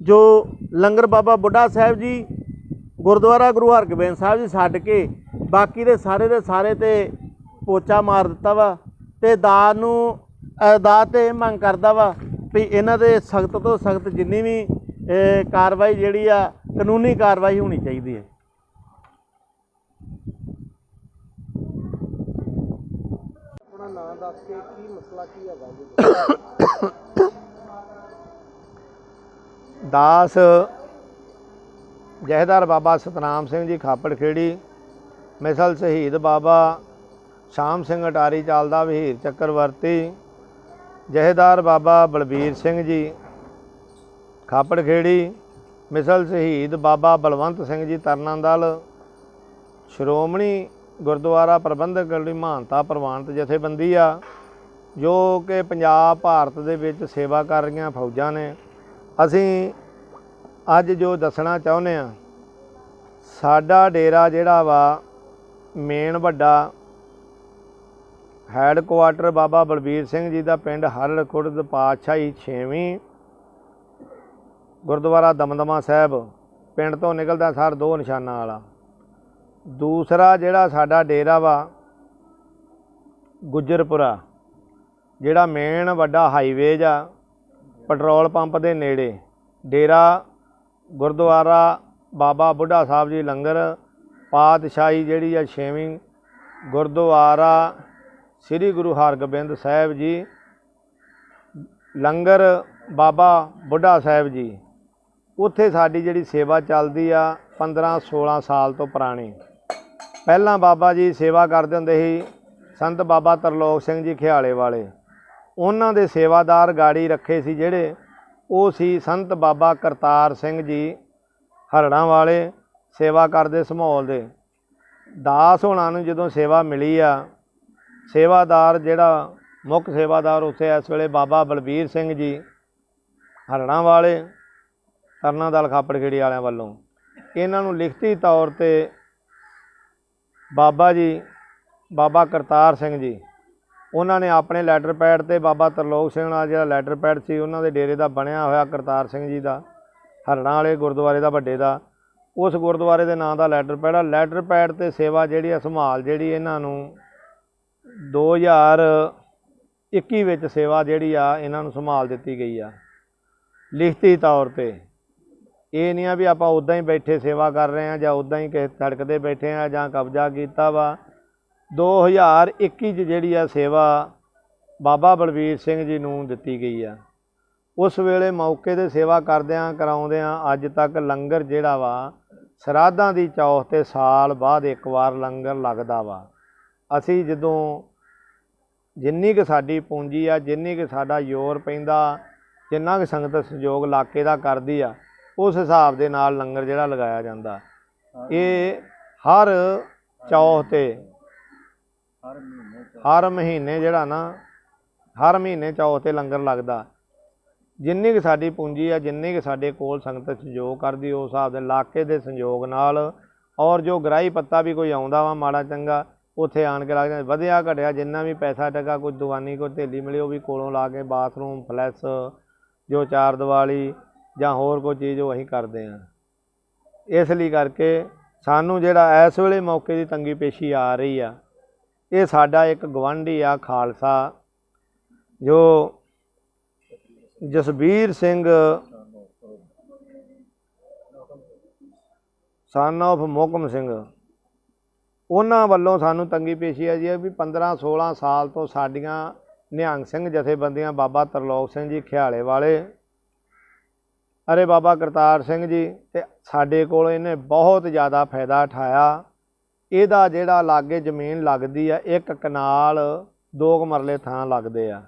ਜੋ ਲੰਗਰ ਬਾਬਾ ਬੁੱਢਾ ਸਾਹਿਬ ਜੀ, ਗੁਰਦੁਆਰਾ ਗੁਰੂ ਹਰਗੋਬਿੰਦ ਸਾਹਿਬ ਜੀ ਛੱਡ ਕੇ, ਬਾਕੀ ਦੇ ਸਾਰੇ ਦੇ ਸਾਰੇ ਤੇ ਪੋਚਾ ਮਾਰ ਦਿੱਤਾ ਵਾ ਤੇ ਦਾਤ ਨੂੰ ਦਾਤ ਤੇ ਇਹ ਮੰਗ ਕਰਦਾ ਵਾ ਵੀ ਇਹਨਾਂ ਦੇ ਸਖਤ ਤੋਂ ਸਖਤ ਜਿੰਨੀ ਵੀ ਕਾਰਵਾਈ ਜਿਹੜੀ ਆ ਕਾਨੂੰਨੀ ਕਾਰਵਾਈ ਹੋਣੀ ਚਾਹੀਦੀ ਹੈ। ਆਪਣਾ ਨਾਮ ਦੱਸ ਕੇ ਕੀ ਮਸਲਾ ਕੀ ਹੈਗਾ ਜੀ? ਦਾਸ ਜਹੇਦਾਰ ਬਾਬਾ ਸਤਨਾਮ ਸਿੰਘ ਜੀ ਖਾਪੜ ਖੇੜੀ ਮਿਸਲ ਸ਼ਹੀਦ ਬਾਬਾ ਸ਼ਾਮ ਸਿੰਘ ਅਟਾਰੀ ਚੱਲਦਾ ਵਹੀਰ ਚੱਕਰਵਰਤੀ, ਜਹੇਦਾਰ ਬਾਬਾ ਬਲਬੀਰ ਸਿੰਘ ਜੀ, ਖਾਪੜ ਖੇੜੀ, ਮਿਸਲ ਸ਼ਹੀਦ ਬਾਬਾ ਬਲਵੰਤ ਸਿੰਘ ਜੀ ਤਰਨਨ ਦਲ, ਸ਼੍ਰੋਮਣੀ ਗੁਰਦੁਆਰਾ ਪ੍ਰਬੰਧਕ ਕਮੇਟੀ ਮਹਾਨਤਾ ਪ੍ਰਵਾਨਿਤ ਜਥੇਬੰਦੀ ਆ, ਜੋ ਕਿ ਪੰਜਾਬ, ਭਾਰਤ ਦੇ ਵਿੱਚ ਸੇਵਾ ਕਰ ਰਹੀਆਂ ਫੌਜਾਂ ਨੇ। ਅਸੀਂ ਅੱਜ ਜੋ ਦੱਸਣਾ ਚਾਹੁੰਦੇ ਆ ਸਾਡਾ ਡੇਰਾ ਜਿਹੜਾ ਵਾ, ਮੇਨ ਵੱਡਾ ਹੈੱਡਕੁਆਟਰ ਬਾਬਾ ਬਲਬੀਰ ਸਿੰਘ ਜੀ ਦਾ ਪਿੰਡ ਹਰੜ ਖੁਰਦ ਪਾਤਸ਼ਾਹੀ 6ਵੀਂ ਗੁਰਦੁਆਰਾ ਦਮਦਮਾ ਸਾਹਿਬ, ਪਿੰਡ ਤੋਂ ਨਿਕਲਦਾ ਸਰ ਦੋ ਨਿਸ਼ਾਨਾਂ ਵਾਲਾ। ਦੂਸਰਾ ਜਿਹੜਾ ਸਾਡਾ ਡੇਰਾ ਵਾ, ਗੁੱਜਰਪੁਰਾ, ਜਿਹੜਾ ਮੇਨ ਵੱਡਾ ਹਾਈਵੇਜ ਆ, ਪੈਟਰੋਲ ਪੰਪ ਦੇ ਨੇੜੇ। ਡੇਰਾ ਗੁਰਦੁਆਰਾ ਬਾਬਾ ਬੁੱਢਾ ਸਾਹਿਬ ਜੀ ਲੰਗਰ, ਪਾਤਸ਼ਾਹੀ ਜਿਹੜੀ ਆ ਛੇਵੀਂ ਗੁਰਦੁਆਰਾ ਸ੍ਰੀ ਗੁਰੂ ਹਰਗੋਬਿੰਦ ਸਾਹਿਬ ਜੀ, ਲੰਗਰ ਬਾਬਾ ਬੁੱਢਾ ਸਾਹਿਬ ਜੀ, ਉੱਥੇ ਸਾਡੀ ਜਿਹੜੀ ਸੇਵਾ ਚੱਲਦੀ ਆ 15 16 ਸਾਲ ਤੋਂ ਪੁਰਾਣੀ। ਪਹਿਲਾਂ ਬਾਬਾ ਜੀ ਸੇਵਾ ਕਰਦੇ ਹੁੰਦੇ ਸੀ ਸੰਤ ਬਾਬਾ ਤਰਲੋਕ ਸਿੰਘ ਜੀ ਖਿਆਲੇ ਵਾਲੇ। ਉਹਨਾਂ ਦੇ ਸੇਵਾਦਾਰ ਗਾੜੀ ਰੱਖੇ ਸੀ ਜਿਹੜੇ ਉਹ ਸੀ ਸੰਤ ਬਾਬਾ ਕਰਤਾਰ ਸਿੰਘ ਜੀ ਹਰੜਾਂ ਵਾਲੇ, ਸੇਵਾ ਕਰਦੇ ਸਮੋਲ ਦੇ। ਦਾਸ ਹੋਣਾ ਨੂੰ ਜਦੋਂ ਸੇਵਾ ਮਿਲੀ ਆ ਸੇਵਾਦਾਰ ਜਿਹੜਾ ਮੁੱਖ ਸੇਵਾਦਾਰ ਉੱਥੇ ਇਸ ਵੇਲੇ ਬਾਬਾ ਬਲਬੀਰ ਸਿੰਘ ਜੀ ਹਰਣਾ ਵਾਲੇ ਤਰਨਾ ਦਲ ਖਾਪੜਖੇੜੀ ਵਾਲਿਆਂ ਵੱਲੋਂ। ਇਹਨਾਂ ਨੂੰ ਲਿਖਤੀ ਤੌਰ ਤੇ ਬਾਬਾ ਜੀ, ਬਾਬਾ ਕਰਤਾਰ ਸਿੰਘ ਜੀ, ਉਹਨਾਂ ਨੇ ਆਪਣੇ ਲੈਟਰ ਪੈਡ ਤੇ ਬਾਬਾ ਤਰਲੋਕ ਸਿੰਘ ਨਾਲ ਜਿਹੜਾ ਲੈਟਰ ਪੈਡ ਸੀ, ਉਹਨਾਂ ਦੇ ਡੇਰੇ ਦਾ ਬਣਿਆ ਹੋਇਆ ਕਰਤਾਰ ਸਿੰਘ ਜੀ ਦਾ ਹਰਣਾ ਵਾਲੇ ਗੁਰਦੁਆਰੇ ਦਾ ਵੱਡੇ ਦਾ, ਉਸ ਗੁਰਦੁਆਰੇ ਦੇ ਨਾਂ ਦਾ ਲੈਟਰ ਪੈਡ ਆ। ਲੈਟਰ ਪੈਡ ਤੇ ਸੇਵਾ ਜਿਹੜੀ ਆ, ਸੰਭਾਲ ਜਿਹੜੀ ਇਹਨਾਂ ਨੂੰ 2021 ਵਿੱਚ ਸੇਵਾ ਜਿਹੜੀ ਆ, ਇਹਨਾਂ ਨੂੰ ਸੰਭਾਲ ਦਿੱਤੀ ਗਈ ਆ। ਲਿਖਤੀ ਤੌਰ ਤੇ ਇਹ ਨਹੀਂ ਆ ਵੀ ਆਪਾਂ ਉਦਾਂ ਹੀ ਬੈਠੇ ਸੇਵਾ ਕਰ ਰਹੇ ਆ ਜਾਂ ਉਦਾਂ ਹੀ ਕਿਸੇ ਸੜਕ ਤੇ ਬੈਠੇ ਆ ਜਾਂ ਕਬਜ਼ਾ ਕੀਤਾ ਵਾ। 2021 ਚ ਜਿਹੜੀ ਆ ਸੇਵਾ ਬਾਬਾ ਬਲਵੀਰ ਸਿੰਘ ਜੀ ਨੂੰ ਦਿੱਤੀ ਗਈ ਆ। ਉਸ ਵੇਲੇ ਮੌਕੇ ਤੇ ਸੇਵਾ ਕਰਦਿਆਂ ਕਰਾਉਂਦਿਆਂ ਅੱਜ ਤੱਕ ਲੰਗਰ ਜਿਹੜਾ ਵਾ ਸਰਾਧਾਂ ਦੀ ਚੌਥ ਤੇ ਸਾਲ ਬਾਅਦ ਇੱਕ ਵਾਰ ਲੰਗਰ ਲੱਗਦਾ ਵਾ। ਅਸੀਂ ਜਦੋਂ ਜਿੰਨੀ ਕੁ ਸਾਡੀ ਪੂੰਜੀ ਆ ਜਿੰਨੀ ਕੁ ਸਾਡਾ ਜ਼ੋਰ ਪੈਂਦਾ ਜਿੰਨਾ ਕੁ ਸੰਗਤ ਸਹਿਯੋਗ ਇਲਾਕੇ ਦਾ ਕਰਦੀ ਆ ਉਸ ਹਿਸਾਬ ਦੇ ਨਾਲ ਲੰਗਰ ਜਿਹੜਾ ਲਗਾਇਆ ਜਾਂਦਾ। ਇਹ ਹਰ ਚੌਥ ਤੇ ਹਰ ਮਹੀਨੇ ਜਿਹੜਾ ਨਾ ਹਰ ਮਹੀਨੇ ਚੌਥ ਤੇ ਲੰਗਰ ਲੱਗਦਾ। ਜਿੰਨੀ ਕੁ ਸਾਡੀ ਪੂੰਜੀ ਆ ਜਿੰਨੀ ਕੁ ਸਾਡੇ ਕੋਲ ਸੰਗਤ ਸਹਿਯੋਗ ਕਰਦੀ ਉਸ ਹਿਸਾਬ ਦੇ ਇਲਾਕੇ ਦੇ ਸੰਯੋਗ ਨਾਲ ਔਰ ਜੋ ਗ੍ਰਾਹੀ ਪੱਤਾ ਵੀ ਕੋਈ ਆਉਂਦਾ ਵਾ ਮਾੜਾ ਚੰਗਾ ਉੱਥੇ ਆਣ ਕੇ ਲੱਗ ਜਾਂਦੇ ਵਧਿਆ ਘਟਿਆ, ਜਿੰਨਾ ਵੀ ਪੈਸਾ ਟਕਾ, ਕੋਈ ਦਵਾਨੀ, ਕੋਈ ਥੇਲੀ ਮਿਲੀ, ਉਹ ਵੀ ਕੋਲੋਂ ਲਾ ਕੇ ਬਾਥਰੂਮ, ਫਲੈਸ, ਜੋ ਚਾਰ ਦੀਵਾਲੀ ਜਾਂ ਹੋਰ ਕੋਈ ਚੀਜ਼ ਉਹ ਅਸੀਂ ਕਰਦੇ ਹਾਂ। ਇਸ ਲਈ ਕਰਕੇ ਸਾਨੂੰ ਜਿਹੜਾ ਇਸ ਵੇਲੇ ਮੌਕੇ ਦੀ ਤੰਗੀ ਪੇਸ਼ੀ ਆ ਰਹੀ ਆ, ਇਹ ਸਾਡਾ ਇੱਕ ਗਵਾਂਢੀ ਆ ਖਾਲਸਾ, ਜੋ ਜਸਬੀਰ ਸਿੰਘ ਸਨ of ਮੋਕਮ ਸਿੰਘ ਉਹਨਾਂ ਵੱਲੋਂ ਸਾਨੂੰ ਤੰਗੀ ਪੇਸ਼ੀ ਹੈ ਜੀ ਇਹ ਵੀ 15 16 ਸਾਲ ਤੋਂ ਸਾਡੀਆਂ ਨਿਹੰਗ ਸਿੰਘ ਜਥੇਬੰਦੀਆਂ ਬਾਬਾ ਤਰਲੋਕ ਸਿੰਘ ਜੀ ਖਿਆਲੇ ਵਾਲੇ। ਅਰੇ ਬਾਬਾ ਕਰਤਾਰ ਸਿੰਘ ਜੀ ਤੇ ਸਾਡੇ ਕੋਲ ਇਹਨੇ ਬਹੁਤ ਜ਼ਿਆਦਾ ਫਾਇਦਾ ਉਠਾਇਆ। ਇਹਦਾ ਜਿਹੜਾ ਲਾਗੇ ਜ਼ਮੀਨ ਲੱਗਦੀ ਆ, ਇੱਕ ਕਨਾਲ ਦੋ ਕੁ ਮਰਲੇ ਥਾਂ ਲੱਗਦੇ ਆ,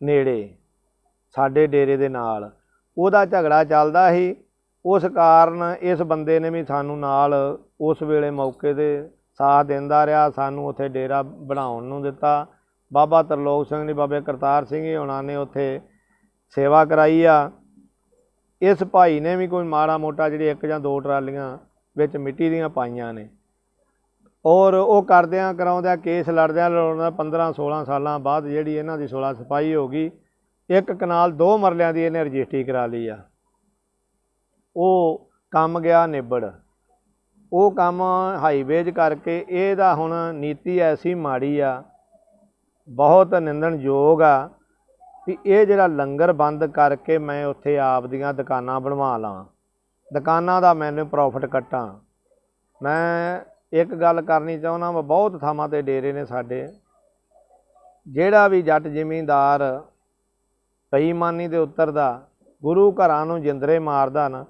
ਨੇੜੇ, ਸਾਡੇ ਡੇਰੇ ਦੇ ਨਾਲ। ਉਹਦਾ ਝਗੜਾ ਚੱਲਦਾ ਸੀ। ਉਸ ਕਾਰਨ ਇਸ ਬੰਦੇ ਨੇ ਵੀ ਸਾਨੂੰ ਨਾਲ ਉਸ ਵੇਲੇ ਮੌਕੇ ਤੇ ਸਾਥ ਦਿੰਦਾ ਰਿਹਾ, ਸਾਨੂੰ ਉੱਥੇ ਡੇਰਾ ਬਣਾਉਣ ਨੂੰ ਦਿੱਤਾ। ਬਾਬਾ ਤਰਲੋਕ ਸਿੰਘ ਨੇ ਬਾਬੇ ਕਰਤਾਰ ਸਿੰਘ ਜੀ ਹੋਣਾ ਨੇ ਉੱਥੇ ਸੇਵਾ ਕਰਾਈ ਆ। ਇਸ ਭਾਈ ਨੇ ਵੀ ਕੋਈ ਮਾੜਾ ਮੋਟਾ ਜਿਹੜੀ ਇੱਕ ਜਾਂ ਦੋ ਟਰਾਲੀਆਂ ਵਿੱਚ ਮਿੱਟੀ ਦੀਆਂ ਪਾਈਆਂ ਨੇ। ਔਰ ਉਹ ਕਰਦਿਆਂ ਕਰਾਉਂਦਿਆਂ ਕੇਸ ਲੜਦਿਆਂ ਲੜਾਉਂਦਿਆਂ 15 16 ਸਾਲਾਂ ਬਾਅਦ ਜਿਹੜੀ ਇਹਨਾਂ ਦੀ 16 ਸਫ਼ਾਈ ਹੋ ਗਈ, ਇੱਕ ਕਨਾਲ ਦੋ ਮਰਲਿਆਂ ਦੀ ਇਹਨੇ ਰਜਿਸਟਰੀ ਕਰਾ ਲਈ ਆ। ਉਹ ਕੰਮ ਗਿਆ ਨਿਬੜ। ਉਹ ਕੰਮ ਹਾਈਵੇਜ ਕਰਕੇ ਇਹਦਾ ਹੁਣ ਨੀਤੀ ਐਸੀ ਮਾੜੀ ਆ, ਬਹੁਤ ਨਿੰਦਣਯੋਗ ਆ ਵੀ ਇਹ ਜਿਹੜਾ ਲੰਗਰ ਬੰਦ ਕਰਕੇ ਮੈਂ ਉੱਥੇ ਆਪ ਦੀਆਂ ਦੁਕਾਨਾਂ ਬਣਵਾ ਲਾਂ। ਦੁਕਾਨਾਂ ਦਾ ਮੈਨੂੰ ਪ੍ਰੋਫਿਟ ਕੱਟਾਂ। ਮੈਂ ਇੱਕ ਗੱਲ ਕਰਨੀ ਚਾਹੁੰਦਾ ਵਾ, ਬਹੁਤ ਥਾਵਾਂ ਤੇ ਡੇਰੇ ਨੇ ਸਾਡੇ। ਜਿਹੜਾ ਵੀ ਜੱਟ ਜ਼ਿਮੀਂਦਾਰ ਬੇਈਮਾਨੀ ਦੇ ਉੱਤਰਦਾ, ਗੁਰੂ ਘਰਾਂ ਨੂੰ ਜਿੰਦਰੇ ਮਾਰਦਾ ਨਾ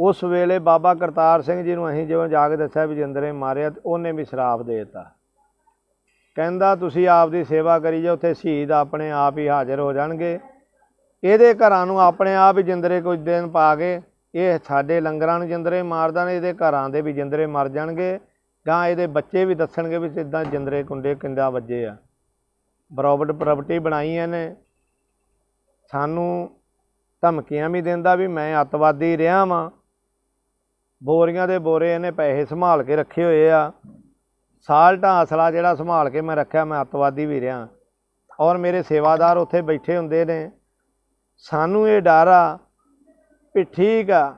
ਉਸ ਵੇਲੇ ਬਾਬਾ ਕਰਤਾਰ ਸਿੰਘ ਜੀ ਨੂੰ ਅਸੀਂ ਜਿਵੇਂ ਜਾ ਕੇ ਦੱਸਿਆ ਵੀ ਜਿੰਦਰੇ ਮਾਰਿਆ, ਤੇ ਉਹਨੇ ਵੀ ਸ਼ਰਾਪ ਦੇ ਦਿੱਤਾ। ਕਹਿੰਦਾ, ਤੁਸੀਂ ਆਪ ਦੀ ਸੇਵਾ ਕਰੀ ਜਾਓ, ਉੱਥੇ ਸ਼ਹੀਦ ਆਪਣੇ ਆਪ ਹੀ ਹਾਜ਼ਰ ਹੋ ਜਾਣਗੇ। ਇਹਦੇ ਘਰਾਂ ਨੂੰ ਆਪਣੇ ਆਪ ਹੀ ਜਿੰਦਰੇ ਕੁਝ ਦਿਨ ਪਾ ਕੇ, ਇਹ ਸਾਡੇ ਲੰਗਰਾਂ ਨੂੰ ਜਿੰਦਰੇ ਮਾਰਦਾ ਨੇ, ਇਹਦੇ ਘਰਾਂ ਦੇ ਵੀ ਜਿੰਦਰੇ ਮਰ ਜਾਣਗੇ। ਗਾਂ ਇਹਦੇ ਬੱਚੇ ਵੀ ਦੱਸਣਗੇ ਵੀ ਸਿੱਧਾ ਜਿੰਦਰੇ ਕੁੰਡੇ ਕਿੰਦਾ ਵੱਜੇ ਆ। ਬਰਾਬਰ ਪ੍ਰਾਪਰਟੀ ਬਣਾਈ ਇਹਨੇ। ਸਾਨੂੰ ਧਮਕੀਆਂ ਵੀ ਦਿੰਦਾ ਵੀ ਮੈਂ ਅੱਤਵਾਦੀ ਰਿਹਾ ਵਾਂ। ਬੋਰੀਆਂ ਦੇ ਬੋਰੇ ਇਹਨੇ ਪੈਸੇ ਸੰਭਾਲ ਕੇ ਰੱਖੇ ਹੋਏ ਆ। ਸਾਲਟਾਂ ਅਸਲਾ ਜਿਹੜਾ ਸੰਭਾਲ ਕੇ ਮੈਂ ਰੱਖਿਆ, ਮੈਂ ਅੱਤਵਾਦੀ ਵੀ ਰਿਹਾ। ਔਰ ਮੇਰੇ ਸੇਵਾਦਾਰ ਉੱਥੇ ਬੈਠੇ ਹੁੰਦੇ ਨੇ। ਸਾਨੂੰ ਇਹ ਡਰ ਆ ਵੀ ਠੀਕ ਆ,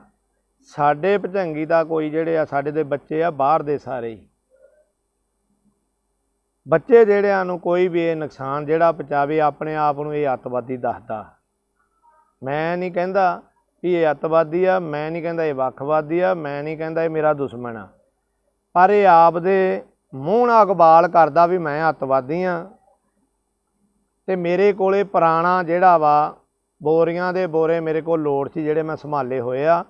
ਸਾਡੇ ਭਜੰਗੀ ਦਾ ਕੋਈ ਜਿਹੜੇ ਆ, ਸਾਡੇ ਦੇ ਬੱਚੇ ਆ, ਬਾਹਰ ਦੇ ਸਾਰੇ ਹੀ। ਬੱਚੇ ਜਿਹੜਿਆਂ ਨੂੰ ਕੋਈ ਵੀ ਇਹ ਨੁਕਸਾਨ ਜਿਹੜਾ ਪਹੁੰਚਾਵੇ, ਆਪਣੇ ਆਪ ਨੂੰ ਇਹ ਅੱਤਵਾਦੀ ਦੱਸਦਾ। ਮੈਂ ਨਹੀਂ ਕਹਿੰਦਾ ਵੀ ਇਹ ਅੱਤਵਾਦੀ ਆ, ਮੈਂ ਨਹੀਂ ਕਹਿੰਦਾ ਇਹ ਵੱਖਵਾਦੀ ਆ, ਮੈਂ ਨਹੀਂ ਕਹਿੰਦਾ ਇਹ ਮੇਰਾ ਦੁਸ਼ਮਣ ਆ। ਪਰ ਇਹ ਆਪ ਦੇ ਮੂੰਹ ਨਾਲ ਅਕਬਾਲ ਕਰਦਾ ਵੀ ਮੈਂ ਅੱਤਵਾਦੀ ਆ। ਤੇ ਮੇਰੇ ਕੋਲੇ ਪੁਰਾਣਾ ਜਿਹੜਾ ਵਾ, ਬੋਰੀਆਂ ਦੇ ਬੋਰੇ ਮੇਰੇ ਕੋਲ ਲੋੜ ਸੀ ਜਿਹੜੇ ਮੈਂ ਸੰਭਾਲੇ ਹੋਏ ਆ।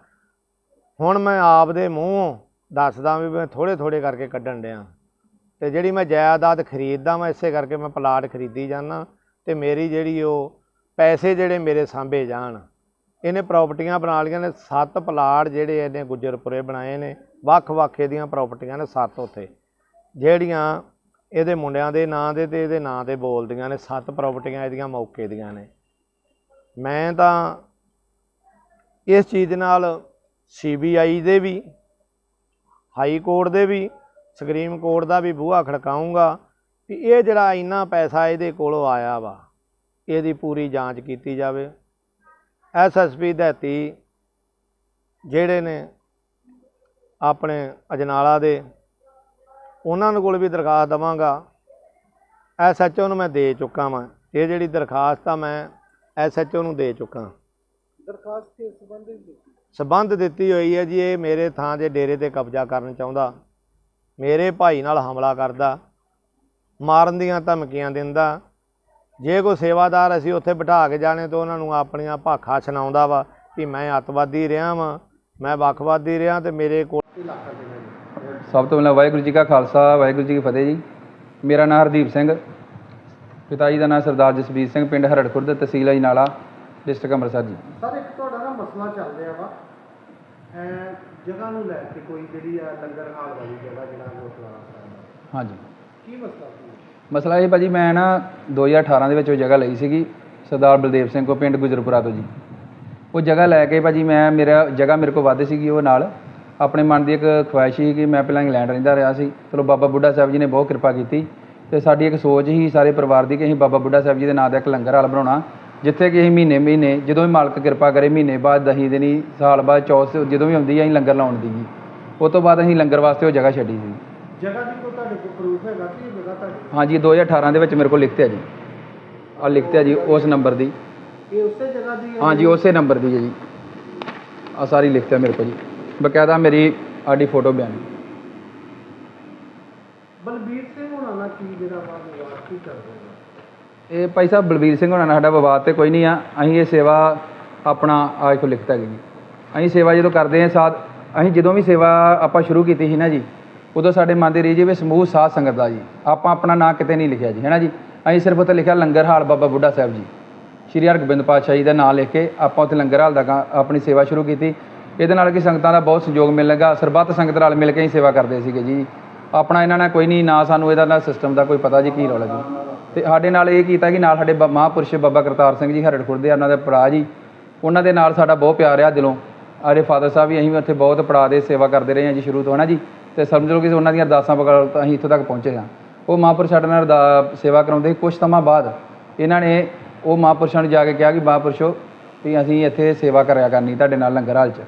ਹੁਣ ਮੈਂ ਆਪ ਦੇ ਮੂੰਹੋਂ ਦੱਸਦਾ ਵੀ ਮੈਂ ਥੋੜੇ ਥੋੜੇ ਕਰਕੇ ਕੱਢਣ ਡਿਆ। ਤੇ ਜਿਹੜੀ ਮੈਂ ਜਾਇਦਾਦ ਖਰੀਦਦਾ ਮੈਂ ਇਸੇ ਕਰਕੇ ਮੈਂ ਪਲਾਟ ਖਰੀਦੀ ਜਾਂਦਾ। ਤੇ ਮੇਰੀ ਜਿਹੜੀ ਉਹ ਪੈਸੇ ਜਿਹੜੇ ਮੇਰੇ ਸਾਂਭੇ ਜਾਣ। ਇਹਨੇ ਪ੍ਰਾਪਰਟੀਆਂ ਬਣਾ ਲਈਆਂ ਨੇ, ਸੱਤ ਪਲਾਟ ਜਿਹੜੇ ਇਹਨੇ ਗੁੱਜਰਪੁਰੇ ਬਣਾਏ ਨੇ ਵੱਖ-ਵੱਖ ਇਹਦੀਆਂ ਪ੍ਰਾਪਰਟੀਆਂ ਨੇ ਸੱਤ ਉੱਥੇ। ਜਿਹੜੀਆਂ ਇਹਦੇ ਮੁੰਡਿਆਂ ਦੇ ਨਾਂ ਦੇ ਤੇ ਇਹਦੇ ਨਾਂ ਤੇ ਬੋਲਦੀਆਂ ਨੇ, ਸੱਤ ਪ੍ਰਾਪਰਟੀਆਂ ਇਹਦੀਆਂ ਮੌਕੇ ਦੀਆਂ ਨੇ। ਮੈਂ ਤਾਂ ਇਸ ਚੀਜ਼ ਦੇ ਨਾਲ ਸੀਬੀਆਈ ਦੇ ਵੀ ਹਾਈ ਕੋਰਟ ਦੇ ਵੀ, ਸੁਪਰੀਮ ਕੋਰਟ ਦਾ ਵੀ ਬੂਹਾ ਖੜਕਾਉਂਗਾ ਕਿ ਇਹ ਜਿਹੜਾ ਇੰਨਾ ਪੈਸਾ ਇਹਦੇ ਕੋਲੋਂ ਆਇਆ ਵਾ, ਇਹਦੀ ਪੂਰੀ ਜਾਂਚ ਕੀਤੀ ਜਾਵੇ। ਐਸਐਸਪੀ ਦਹਤੀ ਜਿਹੜੇ ਨੇ ਆਪਣੇ ਅਜਨਾਲਾ ਦੇ ਉਹਨਾਂ ਨੂੰ ਕੋਲ ਵੀ ਦਰਖਾਸਤ ਦਵਾਂਗਾ। ਐਸਐਚਓ ਨੂੰ ਮੈਂ ਦੇ ਚੁੱਕਾ ਵਾਂ। ਇਹ ਜਿਹੜੀ ਦਰਖਾਸਤ ਆ ਮੈਂ ਐਸਐਚਓ ਨੂੰ ਦੇ ਚੁੱਕਾ। ਦਰਖਾਸਤ ਕਿਸ ਸੰਬੰਧੀ ਦਿੱਤੀ? ਸਬੰਧ ਦਿੱਤੀ ਹੋਈ ਹੈ ਜੀ ਇਹ ਮੇਰੇ ਥਾਂ ਦੇ ਡੇਰੇ ਤੇ ਕਬਜ਼ਾ ਕਰਨ ਚਾਹੁੰਦਾ। ਮੇਰੇ ਭਾਈ ਨਾਲ ਹਮਲਾ ਕਰਦਾ। ਮਾਰਨ ਦੀਆਂ ਧਮਕੀਆਂ ਦਿੰਦਾ। ਜੇ ਕੋਈ ਸੇਵਾਦਾਰ ਅਸੀਂ ਉੱਥੇ ਬਿਠਾ ਕੇ ਜਾਣੇ ਤਾਂ ਉਹਨਾਂ ਨੂੰ ਆਪਣੀਆਂ ਭਾਖਾਂ ਸੁਣਾਉਂਦਾ ਵਾ ਕਿ ਮੈਂ ਅੱਤਵਾਦੀ ਰਿਹਾ ਵਾਂ ਮੈਂ ਵੱਖਵਾਦੀ ਰਿਹਾ ਤੇ ਮੇਰੇ ਕੋਲ ਸਭ ਤੋਂ ਪਹਿਲਾਂ ਵਾਹਿਗੁਰੂ ਜੀ ਕਾ ਖਾਲਸਾ ਵਾਹਿਗੁਰੂ ਜੀ ਕੀ ਫਤਿਹ ਜੀ। ਮੇਰਾ ਨਾਮ ਹਰਦੀਪ ਸਿੰਘ। ਪਿਤਾ ਜੀ ਦਾ ਨਾਮ ਸਰਦਾਰ ਜਸਬੀਰ ਸਿੰਘ ਪਿੰਡ ਹਰੜ ਖੁਰਦ ਤਹਿਸੀਲ ਅਜਨਾਲਾ ਡਿਸਟ੍ਰਿਕਟ ਅੰਮ੍ਰਿਤਸਰ ਜੀ। ਸਰ ਇੱਕ ਤੁਹਾਡਾ ਨਾ ਮਸਲਾ ਚੱਲ ਰਿਹਾ ਵਾ। ਐ ਜਗ੍ਹਾ ਨੂੰ ਲੈ ਕੇ ਕੋਈ ਜਿਹੜੀ ਆ ਲੰਗਰ ਹਾਲ ਵਾਲੀ ਜਗ੍ਹਾ ਜਿਹੜਾ ਦਾ। ਹਾਂਜੀ। ਕੀ ਮਸਲਾ ਮਸਲਾ ਇਹ ਭਾਜੀ, ਮੈਂ ਨਾ 2018 ਦੇ ਵਿੱਚ ਉਹ ਜਗ੍ਹਾ ਲਈ ਸੀਗੀ, ਸਰਦਾਰ ਬਲਦੇਵ ਸਿੰਘ ਕੋ ਪਿੰਡ ਗੁਜਰਪੁਰਾ ਤੋਂ ਜੀ। ਉਹ ਜਗ੍ਹਾ ਲੈ ਕੇ ਭਾਜੀ, ਮੈਂ ਮੇਰਾ, ਜਗ੍ਹਾ ਮੇਰੇ ਕੋਲ ਵੱਧ ਸੀਗੀ ਉਹ ਨਾਲ। ਆਪਣੇ ਮਨ ਦੀ ਇੱਕ ਖੁਆਇਸ਼ ਸੀ ਕਿ ਮੈਂ ਪਹਿਲਾਂ ਇੰਗਲੈਂਡ ਰਹਿੰਦਾ ਰਿਹਾ ਸੀ। ਚਲੋ, ਬਾਬਾ ਬੁੱਢਾ ਸਾਹਿਬ ਜੀ ਨੇ ਬਹੁਤ ਕਿਰਪਾ ਕੀਤੀ ਤੇ ਸਾਡੀ ਇੱਕ ਸੋਚ ਹੀ ਸਾਰੇ ਪਰਿਵਾਰ ਦੀ ਕਿ ਅਸੀਂ ਬਾਬਾ ਬੁੱਢਾ ਸਾਹਿਬ ਜੀ ਦੇ ਨਾਂ ਦਾ ਇੱਕ ਲੰਗਰ ਹਾਲ ਬਣਾਉਣਾ, ਜਿੱਥੇ ਕਿ ਅਸੀਂ ਮਹੀਨੇ ਮਹੀਨੇ, ਜਦੋਂ ਵੀ ਮਾਲਕ ਕਿਰਪਾ ਕਰੇ, ਮਹੀਨੇ ਬਾਅਦ, ਦਹੀਂ ਦਿਨੀ ਸਾਲ ਬਾਅਦ, ਚੌਥ, ਜਦੋਂ ਵੀ ਆਉਂਦੀ ਹੈ ਅਸੀਂ ਲੰਗਰ ਲਾਉਣ ਦੀ ਜੀ। ਉਸ ਤੋਂ ਬਾਅਦ ਅਸੀਂ ਲੰਗਰ ਵਾਸਤੇ ਉਹ ਜਗ੍ਹਾ ਛੱਡੀ ਸੀ। ਜਗ੍ਹਾ ਦੀ ਕੋਈ ਤੁਹਾਡੇ ਕੋਲ ਪ੍ਰੂਫ ਹੈਗਾ ਕਿ ਇਹ ਜਗ੍ਹਾ ਤੁਹਾਡੀ ਹਾਂਜੀ 2018 ਦੇ ਵਿੱਚ ਮੇਰੇ ਕੋਲ ਲਿਖਤੇ ਆ ਜੀ। ਆ ਲਿਖਤੇ ਆ ਜੀ ਉਸ ਨੰਬਰ ਦੀ। ਇਹ ਉਸੇ ਜਗ੍ਹਾ ਦੀ ਹੈ? ਹਾਂਜੀ ਉਸੇ ਨੰਬਰ ਦੀ ਹੈ ਜੀ। ਆ ਸਾਰੀ ਲਿਖਤੇ ਆ ਮੇਰੇ ਕੋਲ ਜੀ। ਬਕਾਇਦਾ ਮੇਰੀ ਆਡੀ ਫੋਟੋ ਬਿਆਨ। ਬਲਬੀਰ ਸਿੰਘ ਹੋਣਾ ਨਾ ਕੀ ਜਿਹੜਾ ਵਾ ਵਿਵਾਦ ਕੀ ਕਰਦੇ ਨੇ ਇਹ ਭਾਈ ਸਾਹਿਬ ਬਲਬੀਰ ਸਿੰਘ ਹੋਣਾ ਨਾਲ ਸਾਡਾ ਵਿਵਾਦ ਤੇ ਕੋਈ ਨਹੀਂ ਆ। ਅਸੀਂ ਇਹ ਸੇਵਾ ਆਪਣਾ ਆ ਦੇਖੋ ਲਿਖਤਾ ਹੈਗੀ ਜੀ। ਅਸੀਂ ਸੇਵਾ ਜਦੋਂ ਕਰਦੇ ਹਾਂ ਸਾਥ ਅਸੀਂ ਜਦੋਂ ਵੀ ਸੇਵਾ ਆਪਾਂ ਸ਼ੁਰੂ ਕੀਤੀ ਸੀ ਨਾ ਜੀ ਉਦੋਂ ਸਾਡੇ ਮਨ ਦੇ ਰੀਜੇ ਵੀ ਸਮੂਹ ਸਾਧ ਸੰਗਤ ਦਾ ਜੀ। ਆਪਾਂ ਆਪਣਾ ਨਾਂ ਕਿਤੇ ਨਹੀਂ ਲਿਖਿਆ ਜੀ, ਹੈ ਨਾ ਜੀ? ਅਸੀਂ ਸਿਰਫ ਉੱਥੇ ਲਿਖਿਆ ਲੰਗਰ ਹਾਲ ਬਾਬਾ ਬੁੱਢਾ ਸਾਹਿਬ ਜੀ। ਸ਼੍ਰੀ ਹਰਗੋਬਿੰਦ ਪਾਤਸ਼ਾਹ ਜੀ ਦਾ ਨਾਮ ਲਿਖ ਕੇ ਆਪਾਂ ਉੱਥੇ ਲੰਗਰ ਹਾਲ ਦਾ ਗਾ- ਆਪਣੀ ਸੇਵਾ ਸ਼ੁਰੂ ਕੀਤੀ। ਇਹਦੇ ਨਾਲ ਕਿ ਸੰਗਤਾਂ ਦਾ ਬਹੁਤ ਸਹਿਯੋਗ ਮਿਲਣ ਲੱਗਾ। ਸਰਬੱਤ ਸੰਗਤ ਨਾਲ ਮਿਲ ਕੇ ਹੀ ਸੇਵਾ ਕਰਦੇ ਸੀਗੇ ਜੀ। ਆਪਣਾ ਇਹਨਾਂ ਨਾਲ ਕੋਈ ਨਹੀਂ, ਨਾ ਸਾਨੂੰ ਇਹਦਾ ਨਾ ਸਿਸਟਮ ਦਾ ਕੋਈ ਪਤਾ ਜੀ ਕੀ ਰੌਲਾ ਜੀ। ਤੇ ਸਾਡੇ ਨਾਲ ਇਹ ਕੀਤਾ ਕਿ ਨਾਲ ਸਾਡੇ ਬ- ਮਹਾਂਪੁਰਸ਼ ਬਾਬਾ ਕਰਤਾਰ ਸਿੰਘ ਜੀ ਹਰੜ ਖੁਰਦੇ ਉਹਨਾਂ ਦੇ ਭਰਾ ਜੀ। ਉਹਨਾਂ ਦੇ ਨਾਲ ਸਾਡਾ ਬਹੁਤ ਪਿਆਰ ਆ ਦਿਲੋਂ। ਆਰੇ ਫਾਦਰ ਸਾਹਿਬ ਵੀ ਅਸੀਂ ਵੀ ਉੱਥੇ ਬਹੁਤ ਪੜਾ ਦੇ ਸੇਵਾ ਕਰਦੇ ਰਹੇ ਹਾਂ ਜੀ ਸ਼ੁਰੂ ਤੋਂ ਹਨਾ ਜੀ? ਤੇ ਸਮਝ ਲਓ ਕਿ ਉਹਨਾਂ ਦੀਆਂ ਅਰਦਾਸਾਂ ਬਗੈਰ ਅਸੀਂ ਇੱਥੋਂ ਤੱਕ ਪਹੁੰਚੇ ਹਾਂ। ਉਹ ਮਹਾਂਪੁਰਸ਼ ਸਾਡੇ ਨਾਲ ਅਰਦਾ- ਸੇਵਾ ਕਰਾਉਂਦੇ ਸੀ। ਕੁਛ ਸਮਾਂ ਬਾਅਦ। ਇਹਨਾਂ ਨੇ ਉਹ ਮਹਾਂਪੁਰਸ਼ਾਂ ਨੂੰ ਜਾ ਕੇ ਕਿਹਾ ਕਿ ਮਹਾਂਪੁਰਸ਼ੋ, ਵੀ ਅਸੀਂ ਇੱਥੇ ਸੇਵਾ ਕਰਿਆ ਕਰਨੀ ਤੁਹਾਡੇ ਨਾਲ ਲੰਗਰ ਹਾਲ 'ਚ।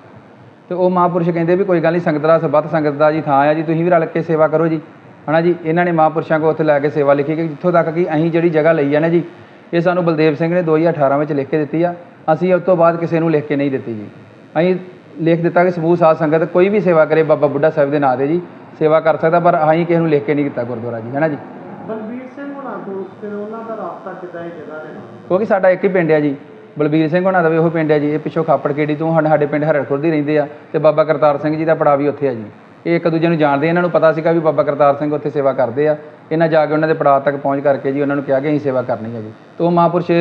ਤੇ ਉਹ ਮਹਾਂਪੁਰਸ਼ ਕਹਿੰਦੇ ਵੀ ਕੋਈ ਗੱਲ ਨਹੀਂ, ਸੰਗਤ ਦਾ ਸਰਬੱਤ ਸੰਗਤ ਦਾ ਜੀ ਥਾਂ ਆ ਜੀ, ਤੁਸੀਂ ਵੀ ਰਲ ਕੇ ਸੇਵਾ ਕਰੋ ਜੀ। ਹਨਾ ਜੀ? ਇਹਨਾਂ ਨੇ ਮਹਾਂਪੁਰਸ਼ਾਂ ਕੋਲ ਉੱਥੇ ਲੈ ਕੇ ਸੇਵਾ ਲਿਖੀ ਕਿ ਜਿੱਥੋਂ ਤੱਕ ਕਿ ਅਸੀਂ ਜਿਹੜੀ ਜਗ੍ਹਾ ਲਈ ਆ ਨਾ ਜੀ, ਇਹ ਸਾਨੂੰ ਬਲਦੇਵ ਸਿੰਘ ਨੇ 2018 ਵਿੱਚ ਲਿਖ ਕੇ ਦਿੱਤੀ ਆ। ਅਸੀਂ ਉਸ ਤੋਂ ਬਾਅਦ ਕਿਸੇ ਨੂੰ ਲਿਖ ਕੇ ਨਹੀਂ ਦਿੱਤੀ ਜੀ। ਅਸੀਂ ਲਿਖ ਦਿੱਤਾ ਕਿ ਸਮੂਹ ਸਾਧ ਸੰਗਤ ਕੋਈ ਵੀ ਸੇਵਾ ਕਰੇ ਬਾਬਾ ਬੁੱਢਾ ਸਾਹਿਬ ਦੇ ਨਾਂ ਤੇ ਜੀ ਸੇਵਾ ਕਰ ਸਕਦਾ ਪਰ ਅਸੀਂ ਕਿਸੇ ਨੂੰ ਲਿਖ ਕੇ ਨਹੀਂ ਦਿੱਤਾ ਗੁਰਦੁਆਰਾ ਜੀ ਹਨਾ ਜੀ? ਬਲਬੀਰ ਸਿੰਘ ਹੋਣਾ ਤੇ ਉਹਨਾਂ ਦਾ ਰਾਬਤਾ ਕਿੱਦਾਂ ਹੈ ਜਗ੍ਹਾ ਦੇ ਨਾਲ ਕਿਉਂਕਿ ਸਾਡਾ ਇੱਕ ਹੀ ਪਿੰਡ ਆ ਜੀ ਬਲਬੀਰ ਸਿੰਘ ਹੋਣਾ ਦਾ ਵੀ ਉਹ ਪਿੰਡ ਆ ਜੀ ਇਹ ਪਿੱਛੋਂ ਖਾਪੜ ਕੇੜੀ ਤੋਂ ਸਾਡੇ ਸਾਡੇ ਪਿੰਡ ਹਰੜਖੁਰ ਦੀ ਰਹਿੰਦੇ ਆ ਤੇ ਬਾਬਾ ਕਰਤਾਰ ਸਿੰਘ ਜੀ ਦਾ ਪੜਾ ਵੀ ਉੱਥੇ ਆ ਜੀ। ਇਹ ਇੱਕ ਦੂਜੇ ਨੂੰ ਜਾਣਦੇ ਇਹਨਾਂ ਨੂੰ ਪਤਾ ਸੀਗਾ ਵੀ ਬਾਬਾ ਕਰਤਾਰ ਸਿੰਘ ਉੱਥੇ ਸੇਵਾ ਕਰਦੇ ਆ ਇਹਨਾਂ ਜਾ ਕੇ ਉਹਨਾਂ ਦੇ ਪੜਾਅ ਤੱਕ ਪਹੁੰਚ ਕਰਕੇ ਜੀ ਉਹਨਾਂ ਨੂੰ ਕਿਹਾ ਕਿ ਅਸੀਂ ਸੇਵਾ ਕਰਨੀ ਹੈ ਜੀ ਤੇ ਮਹਾਂਪੁਰਸ਼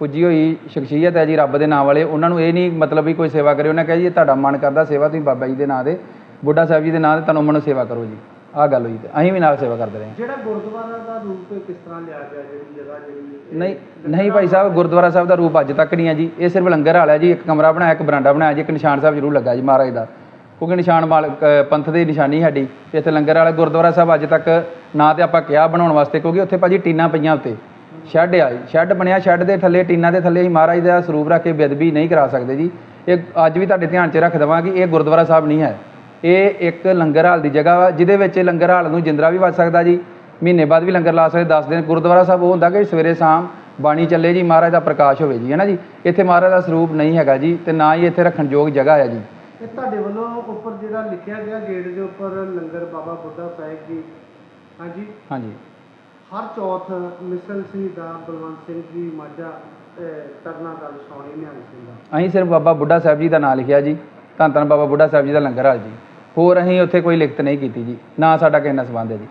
ਪੁੱਜੀ ਹੋਈ ਸ਼ਖਸੀਅਤ ਹੈ ਜੀ ਰੱਬ ਦੇ ਨਾਮ ਵਾਲੇ। ਉਹਨਾਂ ਨੂੰ ਇਹ ਨਹੀਂ ਮਤਲਬ ਵੀ ਕੋਈ ਸੇਵਾ ਕਰੇ। ਉਹਨਾਂ ਕਿਹਾ ਜੀ ਤੁਹਾਡਾ ਮਨ ਕਰਦਾ ਸੇਵਾ ਤੁਸੀਂ ਬਾਬਾ ਜੀ ਦੇ ਨਾਂ ਦੇ ਬੁੱਢਾ ਸਾਹਿਬ ਜੀ ਦੇ ਨਾਂ ਦੇ ਤੁਹਾਨੂੰ ਮਨੋਂ ਸੇਵਾ ਕਰੋ ਜੀ। ਆਹ ਗੱਲ ਹੋਈ ਤੇ। ਅਸੀਂ ਵੀ ਨਾਲ ਸੇਵਾ ਕਰਦੇ ਰਹੇ ਜਿਹੜਾ ਗੁਰਦੁਆਰਾ ਦਾ ਰੂਪ ਕਿਸ ਤਰ੍ਹਾਂ ਲਿਆ ਗਿਆ ਜਿਹੜੀ ਜਗ੍ਹਾ ਜਿਹੜੀ ਨਹੀਂ ਨਹੀਂ ਭਾਈ ਸਾਹਿਬ ਗੁਰਦੁਆਰਾ ਸਾਹਿਬ ਦਾ ਰੂਪ ਅੱਜ ਤੱਕ ਨਹੀਂ ਹੈ ਜੀ। ਇਹ ਸਿਰਫ ਲੰਗਰ ਹੈ ਜੀ ਇੱਕ ਕਮਰਾ ਬਣਾਇਆ ਇੱਕ ਬਰਾਂਡਾ ਬਣਾਇਆ ਜੀ ਇੱਕ ਨਿਸ਼ਾਨ ਸਾਹਿਬ ਜ਼ਰੂਰ ਲੱਗਾ ਜੀ ਮਹਾਰਾਜ ਦਾ। ਕਿਉਂਕਿ ਨਿਸ਼ਾਨ ਮਾਲਕ ਅ, ਪੰਥ ਦੀ ਨਿਸ਼ਾਨੀ ਸਾਡੀ। ਤੇ ਇੱਥੇ ਲੰਗਰ ਵਾਲਾ ਗੁਰਦੁਆਰਾ ਸਾਹਿਬ ਅੱਜ ਤੱਕ ਨਾ ਤੇ ਆਪਾਂ ਕਿਹਾ ਬਣਾਉਣ ਵਾਸਤੇ ਕਿਉਂਕਿ ਉੱਥੇ ਭਾਜੀ ਟੀਨਾਂ ਪਈਆਂ ਉੱਤੇ। ਸ਼ੈੱਡ ਆ ਜੀ। ਸ਼ੈੱਡ ਬਣਿਆ ਸ਼ੈੱਡ ਦੇ ਥੱਲੇ ਟੀਨਾਂ ਦੇ ਥੱਲੇ ਅਸੀਂ ਮਹਾਰਾਜ ਦਾ ਸਰੂਪ ਰੱਖ ਕੇ ਬੇਅਦਬੀ ਨਹੀਂ ਕਰਾ ਸਕਦੇ ਜੀ। ਇਹ ਅੱਜ ਵੀ ਤੁਹਾਡੇ ਧਿਆਨ 'ਚ ਰੱਖ ਦੇਵਾਂ ਕਿ ਇਹ ਗੁਰਦੁਆਰਾ ਸਾਹਿਬ ਨਹੀਂ ਹੈ। ਇਹ ਇੱਕ ਲੰਗਰ ਹਾਲ ਦੀ ਜਗ੍ਹਾ ਵਾ ਜਿਹਦੇ ਵਿੱਚ ਲੰਗਰ ਹਾਲ ਨੂੰ ਜਿੰਦਰਾ ਵੀ ਵੱਜ ਸਕਦਾ ਜੀ। ਮਹੀਨੇ ਬਾਅਦ ਵੀ ਲੰਗਰ ਲਾ ਸਕਦੇ 10 ਦਿਨ। ਗੁਰਦੁਆਰਾ ਸਾਹਿਬ ਉਹ ਹੁੰਦਾ ਕਿ ਸਵੇਰੇ ਸ਼ਾਮ ਬਾਣੀ ਚੱਲੇ ਜੀ ਮਹਾਰਾਜ ਦਾ ਪ੍ਰਕਾਸ਼ ਹੋਵੇ ਜੀ ਹੈ ਨਾ ਜੀ? ਇੱਥੇ ਮਹਾਰਾਜ ਦਾ ਸਰੂਪ ਨਹੀਂ ਹੈਗਾ ਜੀ ਤੇ ਨਾ ਹੀ ਇੱਥੇ ਰੱਖਣ ਯੋਗ ਜਗ੍ਹਾ ਹੈ ਜੀ। ਇਹ ਤੁਹਾਡੇ ਵੱਲੋਂ ਉੱਪਰ ਜਿਹੜਾ ਲਿਖਿਆ ਗਿਆ ਗੇਟ ਦੇ ਉੱਪਰ ਲੰਗਰ ਬਾਬਾ ਬੁੱਢਾ ਸਾਹਿਬ ਜੀ। ਹਾਂਜੀ? ਹਾਂਜੀ। ਹਰ ਚੌਥ ਮਿਸਲ ਸਿੰਘ ਦਾ ਬਲਵੰਤ ਸਿੰਘ ਜੀ ਮਾਝਾ ਤਰਨਾ ਦਲ ਛਾਉਣੀ ਨਿਹੰਗ ਸਿੰਘ ਦਾ ਅਸੀਂ ਸਿਰਫ ਬਾਬਾ ਬੁੱਢਾ ਸਾਹਿਬ ਜੀ ਦਾ ਨਾਮ ਲਿਖਿਆ ਜੀ ਧੰਨ ਧੰਨ ਬਾਬਾ ਬੁੱਢਾ ਸਾਹਿਬ ਜੀ ਦਾ ਲੰਗਰ ਹਾਲ ਜੀ। ਹੋਰ ਅਸੀਂ ਉੱਥੇ ਕੋਈ ਲਿਖਤ ਨਹੀਂ ਕੀਤੀ ਜੀ ਨਾ ਸਾਡਾ ਕਿਸੇ ਨਾਲ ਸੰਬੰਧ ਹੈ ਜੀ।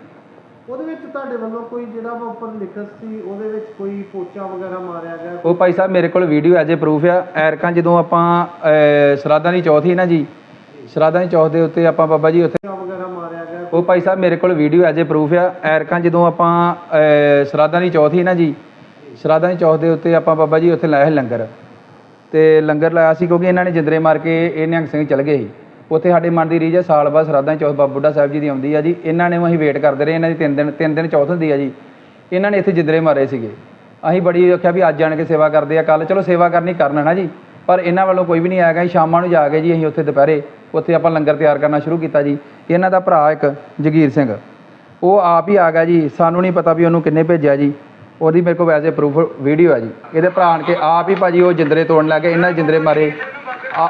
ਉਹਦੇ ਵਿੱਚ ਤੁਹਾਡੇ ਵੱਲੋਂ ਕੋਈ ਜਿਹੜਾ ਵਾ ਉੱਪਰ ਲਿਖਤ ਸੀ ਉਹਦੇ ਵਿੱਚ ਕੋਈ ਪੋਚਾ ਵਗੈਰਾ ਮਾਰਿਆ ਗਿਆ? ਉਹ ਭਾਈ ਸਾਹਿਬ ਮੇਰੇ ਕੋਲ ਵੀਡੀਓ ਐਜ ਪ੍ਰੂਫ ਆ। ਐਰਕਾਂ ਜਦੋਂ ਆਪਾਂ ਅਹ, ਸ਼ਰਾਧਾਂ ਦੀ ਚੌਥ ਸੀ ਨਾ ਜੀ ਸ਼ਰਾਧਾਂ ਦੀ ਚੌਥ ਦੇ ਉੱਤੇ ਆਪਾਂ ਬਾਬਾ ਜੀ ਉੱਥੇ ਵਗੈਰਾ ਮਾਰਿਆ ਗਿਆ ਉਹ ਭਾਈ ਸਾਹਿਬ ਮੇਰੇ ਕੋਲ ਵੀਡੀਓ ਐਜ ਏ ਪ੍ਰੂਫ ਆ। ਐਰਕਾਂ ਜਦੋਂ ਆਪਾਂ ਸ਼ਰਾਧਾਂ ਦੀ ਚੌਥ ਸੀ ਨਾ ਜੀ ਸ਼ਰਾਧਾਂ ਦੀ ਚੌਥ ਦੇ ਉੱਤੇ ਆਪਾਂ ਬਾਬਾ ਜੀ ਉੱਥੇ ਲਾਇਆ ਸੀ ਲੰਗਰ। ਤੇ ਲੰਗਰ ਲਾਇਆ ਸੀ ਕਿਉਂਕਿ ਇਹਨਾਂ ਨੇ ਜਿੰਦਰੇ ਮਾਰ ਕੇ ਇਹ ਨਿਹੰਗ ਸਿੰਘ ਚਲ ਗਏ ਸੀ। ਉੱਥੇ ਸਾਡੇ ਮਨ ਦੀ ਰੀਝ ਹੈ ਸਾਲ ਬਾਅਦ ਸ਼ਰਾਧਾਂ ਦੀ ਚੌਥ ਬਾਬਾ ਬੁੱਢਾ ਸਾਹਿਬ ਜੀ ਦੀ ਆਉਂਦੀ ਆ ਜੀ। ਇਹਨਾਂ ਨੇ ਅਸੀਂ ਵੇਟ ਕਰਦੇ ਰਹੇ, ਇਹਨਾਂ ਦੀ ਤਿੰਨ ਦਿਨ ਤਿੰਨ ਦਿਨ ਚੌਥ ਹੁੰਦੀ ਆ ਜੀ। ਇਹਨਾਂ ਨੇ ਇੱਥੇ ਜਿੰਦਰੇ ਮਾਰੇ ਸੀਗੇ। ਅਸੀਂ ਬੜੀ ਆਖਿਆ ਵੀ ਅੱਜ ਆਣ ਕੇ ਸੇਵਾ ਕਰਦੇ ਆ ਕੱਲ ਚਲੋ ਸੇਵਾ ਕਰਨੀ ਕਰਨਾ ਨਾ ਜੀ। ਪਰ ਇਹਨਾਂ ਵੱਲੋਂ ਕੋਈ ਵੀ ਨਹੀਂ ਆਇਆ ਗਿਆ ਸ਼ਾਮਾਂ ਨੂੰ ਜਾ ਕੇ ਜੀ ਅਸੀਂ ਉੱਥੇ ਦੁਪਹਿਰੇ ਉੱਥੇ ਆਪਾਂ ਲੰਗਰ ਤਿਆਰ ਕਰਨਾ ਸ਼ੁਰੂ ਕੀਤਾ ਜੀ। ਇਹਨਾਂ ਦਾ ਭਰਾ ਇੱਕ ਜਗੀਰ ਸਿੰਘ। ਉਹ ਆਪ ਹੀ ਆ ਗਿਆ ਜੀ। ਸਾਨੂੰ ਨਹੀਂ ਪਤਾ ਵੀ ਉਹਨੂੰ ਕਿੰਨੇ ਭੇਜਿਆ ਜੀ। ਉਹਦੀ ਮੇਰੇ ਕੋਲ ਵੈਸੇ ਪ੍ਰੂਫ ਵੀਡੀਓ ਹੈ ਜੀ। ਇਹਦੇ ਭਰਾ ਆਣ ਕੇ ਆਪ ਹੀ ਭਾਜੀ ਉਹ ਜਿੰਦਰੇ ਤੋੜਨ ਲੱਗੇ ਇਹਨਾਂ ਜਿੰਦਰੇ ਮਾਰੇ ਆ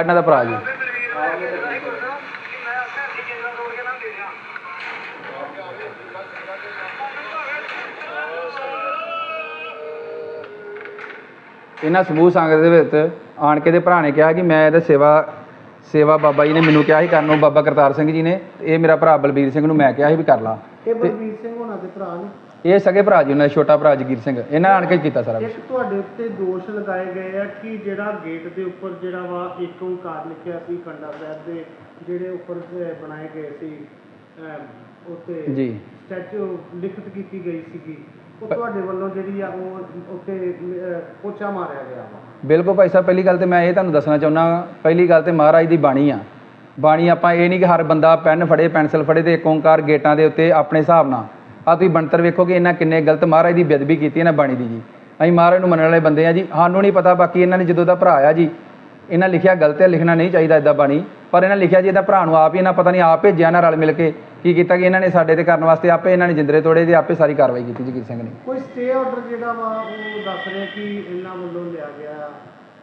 ਇਹਨਾਂ ਦਾ ਭਰਾ ਜੀ। ਇਹਨਾਂ ਸਮੂਹ ਸੰਗਤ ਦੇ ਵਿੱਚ ਆਣ ਕੇ ਦੇ ਭਰਾ ਨੇ ਕਿਹਾ ਕਿ ਮੈਂ ਇਹਦੇ ਸੇਵਾ ਸੇਵਾ ਬਾਬਾ ਜੀ ਨੇ ਮੈਨੂੰ ਕਿਹਾ ਸੀ ਕਰਨ ਨੂੰ ਬਾਬਾ ਕਰਤਾਰ ਸਿੰਘ ਜੀ ਨੇ। ਇਹ ਮੇਰਾ ਭਰਾ ਬਲਬੀਰ ਸਿੰਘ ਨੂੰ ਮੈਂ ਕਿਹਾ ਸੀ ਵੀ ਕਰ ਲਾ। ਇਹ ਬਲਬੀਰ ਸਿੰਘ ਹੋਣਾ ਦੇ ਭਰਾ ਨੇ। ਇਹ ਸਗੇ ਭਰਾ ਜੀ ਉਹਨਾਂ ਦਾ ਛੋਟਾ ਭਰਾ ਜਗੀਰ ਸਿੰਘ। ਇਹਨਾਂ ਆਣ ਕੇ ਕੀਤਾ ਸਾਰਾ। ਇੱਕ ਤੁਹਾਡੇ ਉੱਤੇ ਦੋਸ਼ ਲਗਾਏ ਗਏ ਆ ਕਿ ਜਿਹੜਾ ਗੇਟ ਦੇ ਉੱਪਰ ਜਿਹੜਾ ਵਾ ਇੱਕ ਓਂਕਾਰ ਲਿਖਿਆ ਸੀ ਕੰਡਾ ਸਾਹਿਬ ਦੇ ਜਿਹੜੇ ਉੱਪਰ ਬਣਾਏ ਗਏ ਸੀ ਉੱਤੇ ਜੀ। ਸਟੈਚੂ ਲਿਖਤ ਕੀਤੀ ਗਈ ਸੀਗੀ। ਉਹ ਤੁਹਾਡੇ ਵੱਲੋਂ ਜਿਹੜੀ ਆ, ਉਹ ਉੱਤੇ ਪੋਚਾ ਮਾਰਿਆ ਗਿਆ ਵਾ। ਬਿਲਕੁਲ ਭਾਈ ਸਾਹਿਬ, ਪਹਿਲੀ ਗੱਲ ਤੇ ਮੈਂ ਇਹ ਤੁਹਾਨੂੰ ਦੱਸਣਾ ਚਾਹੁੰਦਾ ਪਹਿਲੀ ਗੱਲ ਤੇ ਮਹਾਰਾਜ ਦੀ ਬਾਣੀ ਆ। ਬਾਣੀ ਆਪਾਂ ਇਹ ਨਹੀਂ ਕਿ ਹਰ ਬੰਦਾ ਪੈਨ ਫੜੇ, ਪੈਨਸਲ ਫੜੇ ਤੇ ਇੱਕ ਓਂਕਾਰ ਗੇਟਾਂ ਦੇ ਉੱਤੇ ਆਪਣੇ ਹਿਸਾਬ ਨਾਲ। ਆ ਤੁਸੀਂ ਬਣਤਰ ਵੇਖੋ ਕਿ ਇਹਨਾਂ ਕਿੰਨੇ ਗਲਤ ਮਹਾਰਾਜ ਦੀ ਬੇਅਦਬੀ ਕੀਤੀ ਇਹਨਾਂ ਬਾਣੀ ਦੀ ਜੀ। ਅਸੀਂ ਮਹਾਰਾਜ ਨੂੰ ਮੰਨਣ ਵਾਲੇ ਬੰਦੇ ਆ ਜੀ, ਸਾਨੂੰ ਨਹੀਂ ਪਤਾ, ਬਾਕੀ ਇਹਨਾਂ ਨੇ ਜਦੋਂ ਦਾ ਭਰਾ ਆ ਜੀ ਇਹਨਾਂ ਲਿਖਿਆ ਗਲਤ ਹੈ ਲਿਖਣਾ ਨਹੀਂ ਚਾਹੀਦਾ ਇਦਾਂ ਬਾਣੀ। ਪਰ ਇਹਨਾਂ ਲਿਖਿਆ ਜੀ ਇਹਦਾ ਭਰਾ ਨੂੰ ਆਪ ਹੀ ਇਹਨਾਂ ਪਤਾ ਨਹੀਂ ਆਪ ਭੇਜਿਆ ਨਾ ਰਲ ਮਿਲ ਕੇ ਕੀ ਕੀਤਾ ਕਿ ਇਹਨਾਂ ਨੇ ਸਾਡੇ ਤੇ ਕਰਨ ਵਾਸਤੇ ਆਪੇ ਇਹਨਾਂ ਨੇ ਜਿੰਦਰੇ ਤੋੜੇ ਤੇ ਆਪੇ ਸਾਰੀ ਕਾਰਵਾਈ ਕੀਤੀ ਜਗੀਰ ਸਿੰਘ ਨੇ। ਕੋਈ ਸਟੇ ਆਰਡਰ ਜਿਹੜਾ ਵਾ ਉਹ ਦੱਸ ਰਿਹਾ ਕਿ ਇਹਨਾਂ ਵੱਲੋਂ ਲਿਆ ਗਿਆ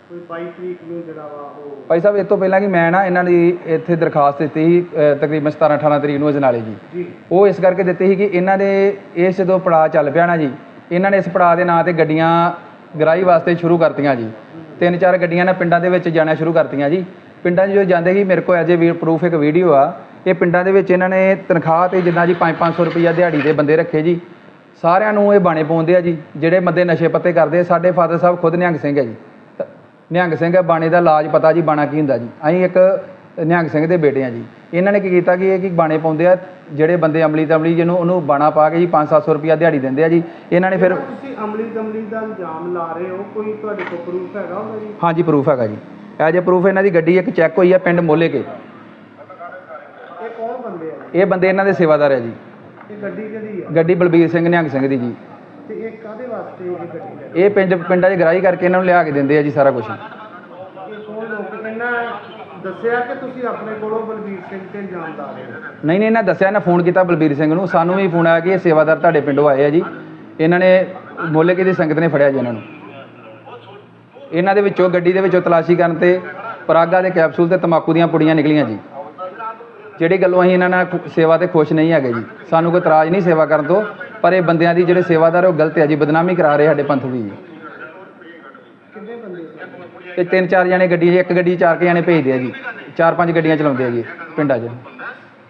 ਕੋਈ 22 ਤਰੀਕ ਨੂੰ ਜਿਹੜਾ ਵਾ ਉਹ ਭਾਈ ਸਾਹਿਬ ਇਹ ਤੋਂ ਪਹਿਲਾਂ ਕਿ ਮੈਂ ਨਾ ਇਹਨਾਂ ਦੀ ਇੱਥੇ ਦਰਖਾਸਤ ਦਿੱਤੀ ਸੀ ਤਕਰੀਬਨ 17 18 ਤਰੀਕ ਨੂੰ ਅਜਨਾਲੇ ਜੀ। ਜੀ। ਉਹ ਇਸ ਕਰਕੇ ਦਿੱਤੀ ਸੀ ਕਿ ਇਹਨਾਂ ਦੇ ਇਸ ਜਦੋਂ ਪੜਾਅ ਚੱਲ ਪਿਆ ਨਾ ਜੀ ਇਹਨਾਂ ਨੇ ਇਸ ਪੜਾਅ ਦੇ ਨਾਂ ਤੇ ਗੱਡੀਆਂ ਗਰਾਈ ਵਾਸਤੇ ਸ਼ੁਰੂ ਕਰਤੀਆਂ ਜੀ। ਤਿੰਨ ਚਾਰ ਗੱਡੀਆਂ ਨੇ ਪਿੰਡਾਂ ਦੇ ਵਿੱਚ ਜਾਣਾ ਸ਼ੁਰੂ ਕਰਤੀਆਂ ਜੀ। ਪਿੰਡਾਂ 'ਚ ਜੋ ਜਾਂਦੇ ਸੀ, ਮੇਰੇ ਕੋਲ ਐਜ ਏ ਪ੍ਰੂਫ ਇੱਕ ਵੀਡੀਓ ਆ। ਇਹ ਪਿੰਡਾਂ ਦੇ ਵਿੱਚ ਇਹਨਾਂ ਨੇ ਤਨਖਾਹ ਤੇ ਜਿੰਨਾ ਜੀ 5-500 ਰੁਪਈਆ ਦਿਹਾੜੀ ਦੇ ਬੰਦੇ ਰੱਖੇ ਜੀ। ਸਾਰਿਆਂ ਨੂੰ ਇਹ ਬਾਣੇ ਪਾਉਂਦੇ ਆ ਜੀ, ਜਿਹੜੇ ਬੰਦੇ ਨਸ਼ੇ ਪੱਤੇ ਕਰਦੇ, ਸਾਡੇ ਫਾਦਰ ਸਾਹਿਬ ਖੁਦ ਨਿਹੰਗ ਸਿੰਘ ਹੈ ਜੀ। ਨਿਹੰਗ ਸਿੰਘ ਹੈ ਬਾਣੇ ਦਾ ਇਲਾਜ ਪਤਾ ਜੀ, ਬਾਣਾ ਕੀ ਹੁੰਦਾ ਜੀ? ਅਸੀਂ ਇੱਕ ਨਿਹੰਗ ਸਿੰਘ ਦੇ ਬੇਟੇ ਆ ਜੀ। ਇਹਨਾਂ ਨੇ ਕੀ ਕੀਤਾ ਕਿ ਇਹ ਕੀ ਬਾਣੇ ਪਾਉਂਦੇ ਆ ਜਿਹੜੇ ਬੰਦੇ ਅਮਲੀ ਤਮਲੀ ਜਿਹਨੂੰ ਉਹਨੂੰ ਬਾਣਾ ਪਾ ਕੇ ਜੀ 5-700 ਰੁਪਿਆ ਦਿਹਾੜੀ ਦਿੰਦੇ ਆ ਜੀ। ਇਹਨਾਂ ਨੇ ਫਿਰ ਤੁਸੀਂ ਅਮਲੀ ਦਮਲੀ ਦਾ ਇਲਜ਼ਾਮ ਲਾ ਰਹੇ ਹੋ ਕੋਈ ਤੁਹਾਡੇ ਕੋਲ ਪ੍ਰੂਫ ਹੈਗਾ ਉਹਦਾ ਜੀ? ਹਾਂਜੀ ਪ੍ਰੂਫ ਹੈਗਾ ਜੀ। ਐਜ ਏ ਪ੍ਰੂਫ ਇਹਨਾਂ ਦੀ ਗੱਡੀ ਇੱਕ ਚੈੱਕ ਹੋਈ ਆ ਪਿੰਡ ਮੋਲੇ ਕੇ। ਇਹ ਕੌਣ ਬੰਦੇ ਆ? ਇਹ ਬੰਦੇ ਇਹਨਾਂ ਦੇ ਸੇਵਾਦਾਰ ਹੈ ਜੀ। ਇਹ ਗੱਡੀ ਕਿਹਦੀ ਆ? ਗੱਡੀ ਬਲਬੀਰ ਸਿੰਘ ਨਿਹੰਗ ਸਿੰਘ ਦੀ ਜੀ। ਤੇ ਇਹ ਕਾਦੇ ਵਾਸਤੇ ਇਹ ਗੱਡੀ ਇਹ ਪਿੰਡ ਪਿੰਡਾਂ 'ਚ ਗਰਾਈ ਕਰਕੇ ਇਹਨਾਂ ਨੂੰ ਲਿਆ ਕੇ ਦਿੰਦੇ ਆ ਜੀ ਸਾਰਾ ਕੁਝ ਇਹ ਕੌਣ ਲੋਕ ਇਹਨਾਂ ਦੱਸਿਆ ਕਿ ਤੁਸੀਂ ਆਪਣੇ ਕੋਲੋਂ ਬਲਬੀਰ ਸਿੰਘ ਤੇ ਇਲਜ਼ਾਮ ਲਾ ਰਹੇ ਹੋ? ਨਹੀਂ ਨਹੀਂ, ਇਹਨਾਂ ਦੱਸਿਆ, ਇਹਨਾਂ ਫੋਨ ਕੀਤਾ ਬਲਬੀਰ ਸਿੰਘ ਨੂੰ। ਸਾਨੂੰ ਵੀ ਫੋਨ ਆਇਆ ਕਿ ਇਹ ਸੇਵਾਦਾਰ ਤੁਹਾਡੇ ਪਿੰਡੋਂ ਆਏ ਆ ਜੀ। ਇਹਨਾਂ ਨੇ ਮੋਲੇਕੇ ਦੀ ਸੰਗਤ ਨੇ ਫੜਿਆ ਜੀ ਇਹਨਾਂ ਨੂੰ? ਇਹਨਾਂ ਦੇ ਵਿੱਚੋਂ, ਗੱਡੀ ਦੇ ਵਿੱਚੋਂ ਤਲਾਸ਼ੀ ਕਰਨ ਤੇ ਪਰਾਗਾ ਦੇ ਕੈਪਸੂਲ ਤੇ ਤਮਾਕੂ ਦੀਆਂ ਪੁੜੀਆਂ ਨਿਕਲੀਆਂ ਜੀ। ਜਿਹੜੀ ਗੱਲੋਂ ਅਸੀਂ ਇਹਨਾਂ ਨਾਲ ਸੇਵਾ ਤੇ ਖੁਸ਼ ਨਹੀਂ ਹੈਗੇ ਜੀ। ਸਾਨੂੰ ਕੋਈ ਇਤਰਾਜ਼ ਨਹੀਂ ਸੇਵਾ ਕਰਨ ਤੋਂ, ਪਰ ਇਹ ਬੰਦਿਆਂ ਦੀ ਜਿਹੜੇ ਸੇਵਾਦਾਰ ਉਹ ਗਲਤ ਹੈ ਜੀ। ਬਦਨਾਮੀ ਕਰਾ ਰਹੇ ਸਾਡੇ ਪੰਥ ਦੀ ਜੀ। ਤੇ ਤਿੰਨ ਚਾਰ ਜਣੇ ਗੱਡੀ 'ਚ, ਇੱਕ ਗੱਡੀ 'ਚ ਚਾਰ ਕੇ ਜਣੇ ਭੇਜਦੇ ਆ ਜੀ। ਚਾਰ ਪੰਜ ਗੱਡੀਆਂ ਚਲਾਉਂਦੇ ਆ ਜੀ ਪਿੰਡਾਂ 'ਚ।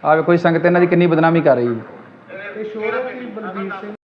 ਆ ਵੇਖੋ ਜੀ, ਸੰਗਤ ਇਹਨਾਂ ਦੀ ਕਿੰਨੀ ਬਦਨਾਮੀ ਕਰ ਰਹੀ ਜੀ। ਇਹ ਸ਼ੋਰ ਹੈ ਬਲਬੀਰ ਸਿੰਘ?